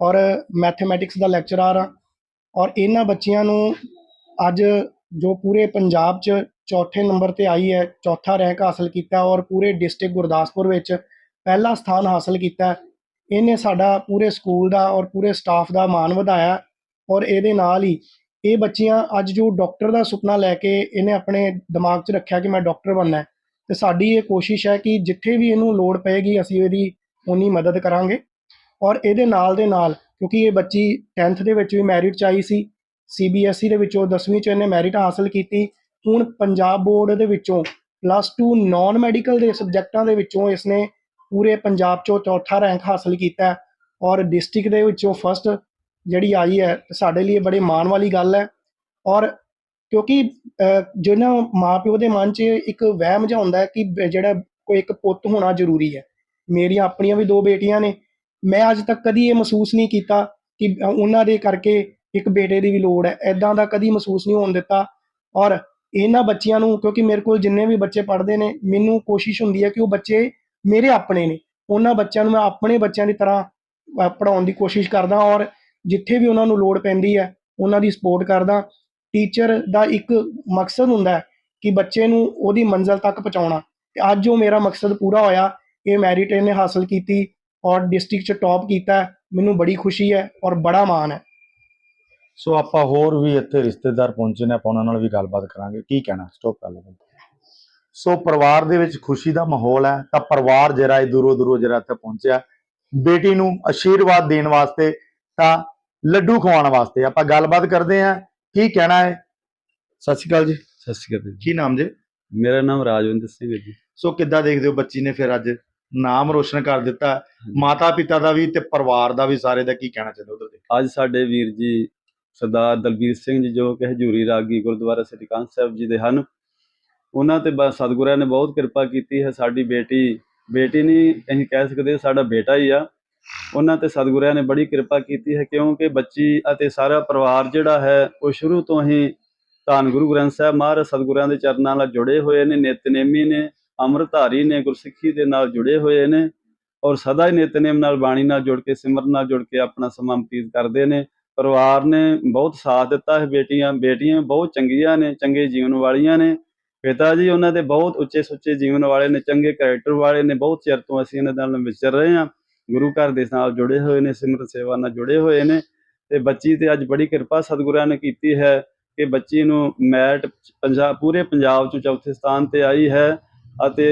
ਔਰ ਮੈਥਮੈਟਿਕਸ ਦਾ ਲੈਕਚਰਰ ਆ ਔਰ ਇਹਨਾਂ ਬੱਚਿਆਂ ਨੂੰ ਅੱਜ ਜੋ ਪੂਰੇ ਪੰਜਾਬ 'ਚ ਚੌਥੇ ਨੰਬਰ ਤੇ ਆਈ ਹੈ, ਚੌਥਾ ਰੈਂਕ ਹਾਸਲ ਕੀਤਾ ਔਰ ਪੂਰੇ ਡਿਸਟ੍ਰਿਕਟ ਗੁਰਦਾਸਪੁਰ ਵਿੱਚ ਪਹਿਲਾ ਸਥਾਨ ਹਾਸਲ ਕੀਤਾ। ਇਹਨੇ ਸਾਡਾ ਪੂਰੇ ਸਕੂਲ ਦਾ ਔਰ ਪੂਰੇ ਸਟਾਫ ਦਾ ਮਾਣ ਵਧਾਇਆ ਔਰ ਇਹਦੇ ਨਾਲ ਹੀ ਇਹ ਬੱਚੀਆਂ ਅੱਜ ਜੋ ਡਾਕਟਰ ਦਾ ਸੁਪਨਾ ਲੈ ਕੇ ਇਹਨੇ ਆਪਣੇ ਦਿਮਾਗ 'ਚ ਰੱਖਿਆ ਕਿ ਮੈਂ ਡਾਕਟਰ ਬਣਨਾ ਹੈ, ਤੇ ਸਾਡੀ ਇਹ ਕੋਸ਼ਿਸ਼ ਹੈ ਕਿ ਜਿੱਥੇ ਵੀ ਇਹਨੂੰ ਲੋੜ ਪਏਗੀ ਅਸੀਂ ਇਹਦੀ ਉਨੀ ਮਦਦ ਕਰਾਂਗੇ। ਔਰ ਇਹਦੇ ਨਾਲ ਦੇ ਨਾਲ, ਕਿਉਂਕਿ ਇਹ ਬੱਚੀ 10th ਦੇ ਵਿੱਚ ਵੀ ਮੈਰਿਟ 'ਚ ਆਈ ਸੀ ਸੀਬੀਐਸਈ ਦੇ ਵਿੱਚੋਂ 10ਵੀਂ 'ਚ ਇਹਨੇ ਮੈਰਿਟ ਹਾਸਲ ਕੀਤੀ, ਹੁਣ ਪੰਜਾਬ ਬੋਰਡ ਦੇ ਵਿੱਚੋਂ ਪਲੱਸ 2 ਨਾਨ ਮੈਡੀਕਲ ਦੇ ਸਬਜੈਕਟਾਂ ਦੇ ਵਿੱਚੋਂ ਇਸਨੇ ਪੂਰੇ ਪੰਜਾਬ 'ਚੋਂ ਚੌਥਾ ਰੈਂਕ ਹਾਸਲ ਕੀਤਾ ਔਰ ਡਿਸਟ੍ਰਿਕਟ ਦੇ ਵਿੱਚੋਂ ਫਸਟ ਜਿਹੜੀ ਆਈ ਹੈ ਸਾਡੇ ਲਈ ਇਹ ਬੜੇ ਮਾਣ ਵਾਲੀ ਗੱਲ ਹੈ ਔਰ ਕਿਉਂਕਿ ਅਹ, ਜਿਹਨਾਂ ਮਾਪਿਓ ਦੇ ਮਨ 'ਚ ਇੱਕ ਵਹਿਮ ਜਿਹਾ ਹੁੰਦਾ ਹੈ ਕਿ ਜਿਹੜਾ ਕੋਈ ਇੱਕ ਪੁੱਤ ਹੋਣਾ ਜ਼ਰੂਰੀ ਹੈ। ਮੇਰੀਆਂ ਆਪਣੀਆਂ ਵੀ ਦੋ ਬੇਟੀਆਂ ਨੇ ਮੈਂ ਅੱਜ ਤੱਕ ਕਦੀ ਇਹ ਮਹਿਸੂਸ ਨਹੀਂ ਕੀਤਾ ਕਿ ਉਹਨਾਂ ਦੇ ਕਰਕੇ ਇੱਕ ਬੇਟੇ ਦੀ ਵੀ ਲੋੜ ਹੈ। ਐਦਾਂ ਦਾ ਕਦੀ ਮਹਿਸੂਸ ਨਹੀਂ ਹੋਣ ਦਿੱਤਾ ਔਰ ਇਹਨਾਂ ਬੱਚਿਆਂ ਨੂੰ ਕਿਉਂਕਿ ਮੇਰੇ ਕੋਲ ਜਿੰਨੇ ਵੀ ਬੱਚੇ ਪੜ੍ਹਦੇ ਨੇ ਮੈਨੂੰ ਕੋਸ਼ਿਸ਼ ਹੁੰਦੀ ਹੈ ਕਿ ਉਹ ਬੱਚੇ ਮੇਰੇ ਆਪਣੇ ਨੇ। ਉਹਨਾਂ ਬੱਚਿਆਂ ਨੂੰ ਮੈਂ ਆਪਣੇ ਬੱਚਿਆਂ ਦੀ ਤਰ੍ਹਾਂ ਅ, ਦੀ ਕੋਸ਼ਿਸ਼ ਕਰਦਾ ਔਰ ਜਿੱਥੇ ਵੀ ਉਹਨਾਂ ਨੂੰ ਲੋੜ ਪੈਂਦੀ ਹੈ ਉਹਨਾਂ ਦੀ ਸਪੋਰਟ ਕਰਦਾ। ਟੀਚਰ ਦਾ ਇੱਕ ਮਕਸਦ ਹੁੰਦਾ ਹੈ ਕਿ ਬੱਚੇ ਨੂੰ ਉਹਦੀ ਮੰਜ਼ਲ ਤੱਕ ਪਹੁੰਚਾਉਣਾ। ਤੇ ਅੱਜ ਉਹ ਮੇਰਾ ਮਕਸਦ ਪੂਰਾ ਹੋਇਆ ਇਹ ਮੈਰਿਟ ਇਹਨੇ ਹਾਸਲ ਕੀਤੀ ਔਰ ਡਿਸਟ੍ਰਿਕਟ 'ਚ ਟੌਪ ਕੀਤਾ ਮੈਨੂੰ ਬੜੀ ਖੁਸ਼ੀ ਹੈ ਔਰ ਬੜਾ ਮਾਣ ਹੈ। ਸੋ ਆਪਾਂ ਹੋਰ ਵੀ ਇੱਥੇ ਰਿਸ਼ਤੇਦਾਰ ਪਹੁੰਚੇ ਨੇ ਆਪਾਂ ਉਹਨਾਂ ਨਾਲ ਵੀ ਗੱਲਬਾਤ ਕਰਾਂਗੇ। ਕੀ ਕਹਿਣਾ? ਸਟਾਪ ਕਰ ਲਓ। ਸੋ ਪਰਿਵਾਰ ਦੇ ਵਿੱਚ ਖੁਸ਼ੀ ਦਾ ਮਾਹੌਲ ਹੈ ਤਾਂ ਪਰਿਵਾਰ ਜਿਹੜਾ ਇਹ ਦੂਰੋਂ ਦੂਰੋਂ ਜਿਹੜਾ ਇੱਥੇ ਪਹੁੰਚਿਆ। ਬੇਟੀ ਨੂੰ ਆਸ਼ੀਰਵਾਦ ਦੇਣ ਵਾਸਤੇ ਤਾਂ ਲੱਡੂ ਖਵਾਉਣ ਵਾਸਤੇ ਆਪਾਂ ਗੱਲਬਾਤ ਕਰਦੇ ਹਾਂ ਕੀ ਕਹਿਣਾ ਹੈ? ਸਤਿ ਸ਼੍ਰੀ ਅਕਾਲ ਜੀ। ਸਤਿ ਸ਼੍ਰੀ ਅਕਾਲ ਜੀ। ਕੀ ਨਾਮ ਜੀ? ਮੇਰਾ ਨਾਮ ਰਾਜਵਿੰਦਰ ਸਿੰਘ ਹੈ ਜੀ। ਸੋ ਕਿੱਦਾਂ ਦੇਖਦੇ ਹੋ ਬੱਚੀ ਨੇ ਫਿਰ ਅੱਜ ਨਾਮ ਰੋਸ਼ਨ ਕਰ ਦਿੱਤਾ ਮਾਤਾ ਪਿਤਾ ਦਾ ਵੀ ਤੇ ਪਰਿਵਾਰ ਦਾ ਵੀ ਸਾਰੇ ਦਾ ਕੀ ਕਹਿਣਾ ਚਾਹੁੰਦੇ ਉਧਰ ਦੇ ਅੱਜ ਸਾਡੇ ਵੀਰ ਜੀ ਸਰਦਾਰ ਦਲਬੀਰ ਸਿੰਘ ਜੀ ਜੋ ਕਿ ਹਜੂਰੀ ਰਾਗੀ ਗੁਰਦੁਆਰਾ ਸ੍ਰੀ ਕੰਧ ਸਾਹਿਬ ਜੀ ਦੇ ਹਨ ਉਹਨਾਂ ਤੇ ਬਸ ਸਤਿਗੁਰਾਂ ਨੇ ਬਹੁਤ ਕਿਰਪਾ ਕੀਤੀ ਹੈ, ਸਾਡੀ ਬੇਟੀ ਬੇਟੀ ਨਹੀਂ ਅਸੀਂ ਕਹਿ ਸਕਦੇ ਸਾਡਾ ਬੇਟਾ ਹੀ ਆ। ਉਹਨਾਂ ਤੇ ਸਤਿਗੁਰਾਂ ਨੇ ਬੜੀ ਕਿਰਪਾ ਕੀਤੀ ਹੈ ਕਿਉਂਕਿ ਬੱਚੀ ਅਤੇ ਸਾਰਾ ਪਰਿਵਾਰ ਜਿਹੜਾ ਹੈ, ਉਹ ਸ਼ੁਰੂ ਤੋਂ ਹੀ ਧੰਨ ਗੁਰੂ ਗ੍ਰੰਥ ਸਾਹਿਬ ਮਹਾਰਾਜ ਸਤਿਗੁਰਾਂ ਦੇ ਚਰਨਾਂ ਨਾਲ ਜੁੜੇ ਹੋਏ ਨੇ, ਨਿਤਨੇਮੀ ਨੇ, ਅੰਮ੍ਰਿਤਧਾਰੀ ਨੇ, ਗੁਰਸਿੱਖੀ ਦੇ ਨਾਲ ਜੁੜੇ ਹੋਏ ਨੇ ਔਰ ਸਦਾ ਹੀ ਨਿਤਨੇਮ ਨਾਲ, ਬਾਣੀ ਨਾਲ ਜੁੜ ਕੇ, ਸਿਮਰਨ ਨਾਲ ਜੁੜ ਕੇ ਆਪਣਾ ਸਮਾਂ ਬਤੀਤ ਕਰਦੇ ਨੇ। ਪਰਿਵਾਰ ਨੇ ਬਹੁਤ ਸਾਥ ਦਿੱਤਾ ਹੈ ਬੇਟੀਆਂ ਬੇਟੀਆਂ ਬਹੁਤ ਚੰਗੀਆਂ ਨੇ, ਚੰਗੇ ਜੀਵਨ ਵਾਲੀਆਂ ਨੇ। ਪਿਤਾ ਜੀ, ਉਹਨਾਂ ਦੇ ਬਹੁਤ ਉੱਚੇ ਸੁੱਚੇ ਜੀਵਨ ਵਾਲੇ ਨੇ, ਚੰਗੇ ਕੈਰੈਕਟਰ ਵਾਲੇ ਨੇ, ਬਹੁਤ ਚਿਰ ਤੋਂ ਅਸੀਂ ਇਹਨਾਂ ਨਾਲ ਵਿਚਰ ਰਹੇ ਹਾਂ। ਗੁਰੂ ਘਰ ਦੇ ਨਾਲ ਜੁੜੇ ਹੋਏ ਨੇ ਸਿਮਰਤ ਸੇਵਾ ਨਾਲ ਜੁੜੇ ਹੋਏ ਨੇ ਤੇ ਬੱਚੀ ਤੇ ਅੱਜ ਬੜੀ ਕਿਰਪਾ ਸਤਿਗੁਰਾਂ ਨੇ ਕੀਤੀ ਹੈ ਕਿ ਬੱਚੀ ਨੂੰ ਮੈਟ ਪੰਜਾਬ ਪੂਰੇ ਪੰਜਾਬ ਚ ਚੌਥੇ ਸਥਾਨ ਤੇ ਆਈ ਹੈ ਅਤੇ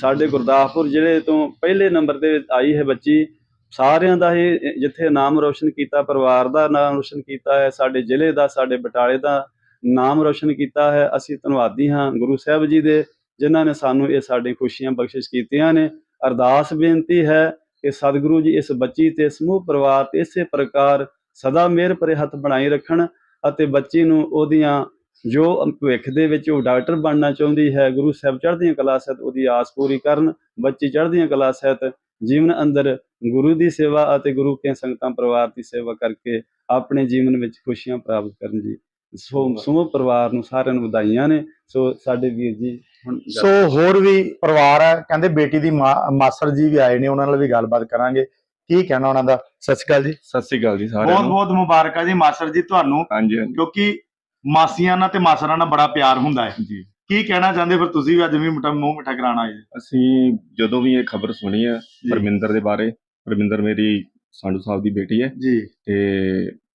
ਸਾਡੇ ਗੁਰਦਾਸਪੁਰ ਜ਼ਿਲ੍ਹੇ ਤੋਂ ਪਹਿਲੇ ਨੰਬਰ ਤੇ ਆਈ ਹੈ ਬੱਚੀ। ਸਾਰਿਆਂ ਦਾ ਹੀ ਜਿੱਥੇ ਨਾਮ ਰੋਸ਼ਨ ਕੀਤਾ, ਪਰਿਵਾਰ ਦਾ ਨਾਮ ਰੋਸ਼ਨ ਕੀਤਾ ਹੈ, ਸਾਡੇ ਜ਼ਿਲ੍ਹੇ ਦਾ, ਸਾਡੇ ਬਟਾਲੇ ਦਾ ਨਾਮ ਰੋਸ਼ਨ ਕੀਤਾ ਹੈ, ਅਸੀਂ ਧੰਨਵਾਦੀ ਹਾਂ ਗੁਰੂ ਸਾਹਿਬ ਜੀ ਦੇ, ਜਿਨ੍ਹਾਂ ਨੇ ਸਾਨੂੰ ਇਹ ਸਾਡੀ ਖੁਸ਼ੀਆਂ ਬਖਸ਼ਿਸ਼ ਕੀਤੀਆਂ ਨੇ। ਅਰਦਾਸ ਬੇਨਤੀ ਹੈ ਕਿ ਸਤਿਗੁਰੂ ਜੀ ਇਸ ਬੱਚੀ ਤੇ ਸਮੂਹ ਪਰਿਵਾਰ ਤੇ ਇਸੇ ਪ੍ਰਕਾਰ ਸਦਾ ਮਿਹਰ ਭਰੇ ਹੱਥ ਬਣਾਈ ਰੱਖਣ ਅਤੇ ਬੱਚੀ ਨੂੰ ਉਹਦੀਆਂ ਜੋ ਭਵਿੱਖ ਦੇ ਵਿੱਚ ਉਹ ਡਾਕਟਰ ਬਣਨਾ ਚਾਹੁੰਦੀ ਹੈ, ਗੁਰੂ ਸਾਹਿਬ ਚੜ੍ਹਦੀਆਂ ਕਲਾ ਸਹਿਤ ਉਹਦੀ ਆਸ ਪੂਰੀ ਕਰਨ, ਬੱਚੀ ਚੜ੍ਹਦੀਆਂ ਕਲਾ ਸਹਿਤ ਜੀਵਨ ਅੰਦਰ ਗੁਰੂ ਦੀ ਸੇਵਾ ਅਤੇ ਗੁਰੂ ਕੇ ਸੰਗਤਾਂ ਪਰਿਵਾਰ ਦੀ ਸੇਵਾ ਕਰਕੇ ਆਪਣੇ ਜੀਵਨ ਵਿੱਚ ਖੁਸ਼ੀਆਂ ਪ੍ਰਾਪਤ ਕਰਨ ਜੀ। ਸੋ ਸਮੂਹ ਪਰਿਵਾਰ ਨੂੰ ਸਾਰਿਆਂ ਨੂੰ ਵਧਾਈਆਂ ਨੇ। ਸੋ ਸਾਡੇ ਵੀਰ ਜੀ ਹੁਣ ਸੋ ਹੋਰ ਵੀ ਪਰਿਵਾਰ ਹੈ ਕਹਿੰਦੇ ਬੇਟੀ ਦੀ ਮਾਂ- ਮਾਸੜ ਜੀ ਵੀ ਆਏ ਨੇ ਉਹਨਾਂ ਨਾਲ ਵੀ ਗੱਲਬਾਤ ਕਰਾਂਗੇ। ਕੀ ਕਹਿਣਾ ਉਹਨਾਂ ਦਾ? ਸਤਿ ਸ਼੍ਰੀ ਅਕਾਲ ਜੀ। ਸਤਿ ਸ੍ਰੀ ਅਕਾਲ ਜੀ ਸਾਰਿਆਂ ਬਹੁਤ ਨੂੰ। ਬਹੁਤ ਮੁਬਾਰਕਾਂ ਜੀ ਮਾਸੜ ਜੀ ਤੁਹਾਨੂੰ ਹਾਂਜੀ ਹਾਂਜੀ। ਕਿਉਂਕਿ ਮਾਸੀਆਂ ਨਾਲ ਤੇ ਮਾਸੜਾਂ ਨਾਲ ਬੜਾ ਪਿਆਰ ਹੁੰਦਾ ਹੈ। ਜੀ। ਕੀ ਕਹਿਣਾ ਚਾਹੁੰਦੇ ਫਿਰ ਤੁਸੀਂ ਵੀ ਅੱਜ ਵੀ ਮਿੱਠਾ ਮੂੰਹ ਮਿੱਠਾ ਕਰਾਣਾ ਹੈ? ਅਸੀਂ ਜਦੋਂ ਵੀ ਇਹ ਖਬਰ ਸੁਣੀ ਹੈ ਪਰਮਿੰਦਰ ਦੇ ਬਾਰੇ ਪਰਮਿੰਦਰ ਮੇਰੀ ਸੰਧੂ ਸਾਹਿਬ ਦੀ ਬੇਟੀ ਹੈ। ਜੀ। ਤੇ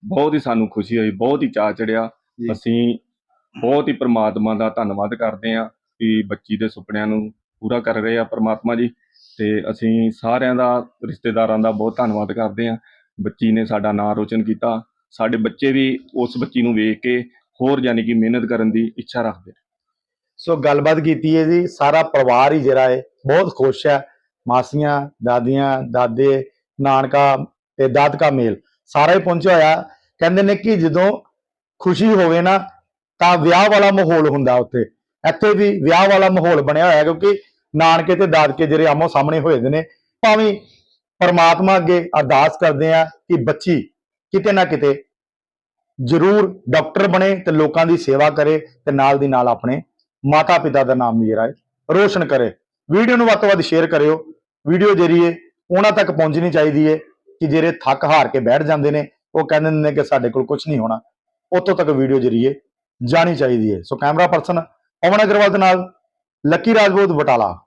ਬਹੁਤ ਹੀ ਸਾਨੂੰ ਖੁਸ਼ੀ ਹੋਈ ਬਹੁਤ ਹੀ ਚਾਅ ਚੜਿਆ। ਅਸੀਂ ਬਹੁਤ ਹੀ ਪ੍ਰਮਾਤਮਾ ਦਾ ਧੰਨਵਾਦ ਕਰਦੇ ਹਾਂ ਕਿ ਬੱਚੀ ਦੇ ਸੁਪਨਿਆਂ ਨੂੰ ਪੂਰਾ ਕਰ ਰਹੇ ਆ ਪ੍ਰਮਾਤਮਾ ਜੀ। ਤੇ ਅਸੀਂ ਸਾਰਿਆਂ ਦਾ ਰਿਸ਼ਤੇਦਾਰਾਂ ਦਾ ਬਹੁਤ ਧੰਨਵਾਦ ਕਰਦੇ ਹਾਂ। ਬੱਚੀ ਨੇ ਸਾਡਾ ਨਾਂ ਰੋਸ਼ਨ ਕੀਤਾ। ਸਾਡੇ ਬੱਚੇ ਵੀ ਉਸ ਬੱਚੀ ਨੂੰ ਵੇਖ ਕੇ ਹੋਰ ਯਾਨੀ ਕਿ ਮਿਹਨਤ ਕਰਨ ਦੀ ਇੱਛਾ ਰੱਖਦੇ। ਸੋ ਗੱਲਬਾਤ ਕੀਤੀ ਹੈ ਜੀ। ਸਾਰਾ ਪਰਿਵਾਰ ਹੀ ਜਿਹੜਾ ਹੈ ਬਹੁਤ ਖੁਸ਼ ਹੈ। ਮਾਸੀਆਂ ਦਾਦੀਆਂ ਦਾਦੇ ਨਾਨਕਾ ਤੇ ਦਾਦਕਾ ਮੇਲ। ਸਾਰਾ ਹੀ ਪਹੁੰਚਿਆ ਹੋਇਆ। ਕਹਿੰਦੇ ਨੇ ਕਿ ਜਦੋਂ ਖੁਸ਼ੀ ਹੋਵੇ ਨਾ, ਤਾਂ ਵਿਆਹ ਵਾਲਾ ਮਾਹੌਲ ਹੁੰਦਾ ਉੱਥੇ। ਇੱਥੇ ਵੀ ਵਿਆਹ ਵਾਲਾ ਮਾਹੌਲ ਬਣਿਆ ਹੋਇਆ, ਕਿਉਂਕਿ ਨਾਨਕੇ ਤੇ ਦਾਦਕੇ ਜਿਹੜੇ ਆਮੋ ਸਾਹਮਣੇ ਹੋਏ ਦੇ ਨੇ, ਭਾਵੇਂ ਪਰਮਾਤਮਾ ਅੱਗੇ ਅਰਦਾਸ ਕਰਦੇ ਆ ਕਿ ਬੱਚੀ ਕਿਤੇ ਨਾ ਕਿਤੇ ਜ਼ਰੂਰ ਡਾਕਟਰ ਬਣੇ ਤੇ ਲੋਕਾਂ ਦੀ ਸੇਵਾ ਕਰੇ ਤੇ ਨਾਲ ਦੀ ਨਾਲ ਆਪਣੇ ਮਾਤਾ ਪਿਤਾ ਦਾ ਨਾਮ ਵੀ ਜਿਹੜਾ ਰੋਸ਼ਨ ਕਰੇ। ਵੀਡੀਓ ਨੂੰ ਵੱਧ ਤੋਂ ਵੱਧ ਸ਼ੇਅਰ ਕਰਿਓ। ਵੀਡੀਓ ਜਰੀਏ ਉਹਨਾਂ ਤੱਕ ਪਹੁੰਚਣੀ ਚਾਹੀਦੀ ਹੈ ਕਿ ਜਿਹੜੇ ਥੱਕ ਹਾਰ ਕੇ ਬੈਠ ਜਾਂਦੇ ਨੇ, ਉਹ ਕਹਿੰਦੇ ਨੇ ਕਿ ਸਾਡੇ ਕੋਲ ਕੁਝ ਨਹੀਂ ਹੋਣਾ। ਉੱਥੋਂ ਤੱਕ ਵੀਡੀਓ ਜਰੀਏ ਜਾਣੀ ਚਾਹੀਦੀ ਹੈ। So camera person Pawan Agarwal ਦੇ ਨਾਲ, ਲੱਕੀ ਰਾਜਪੂਤ, ਬਟਾਲਾ।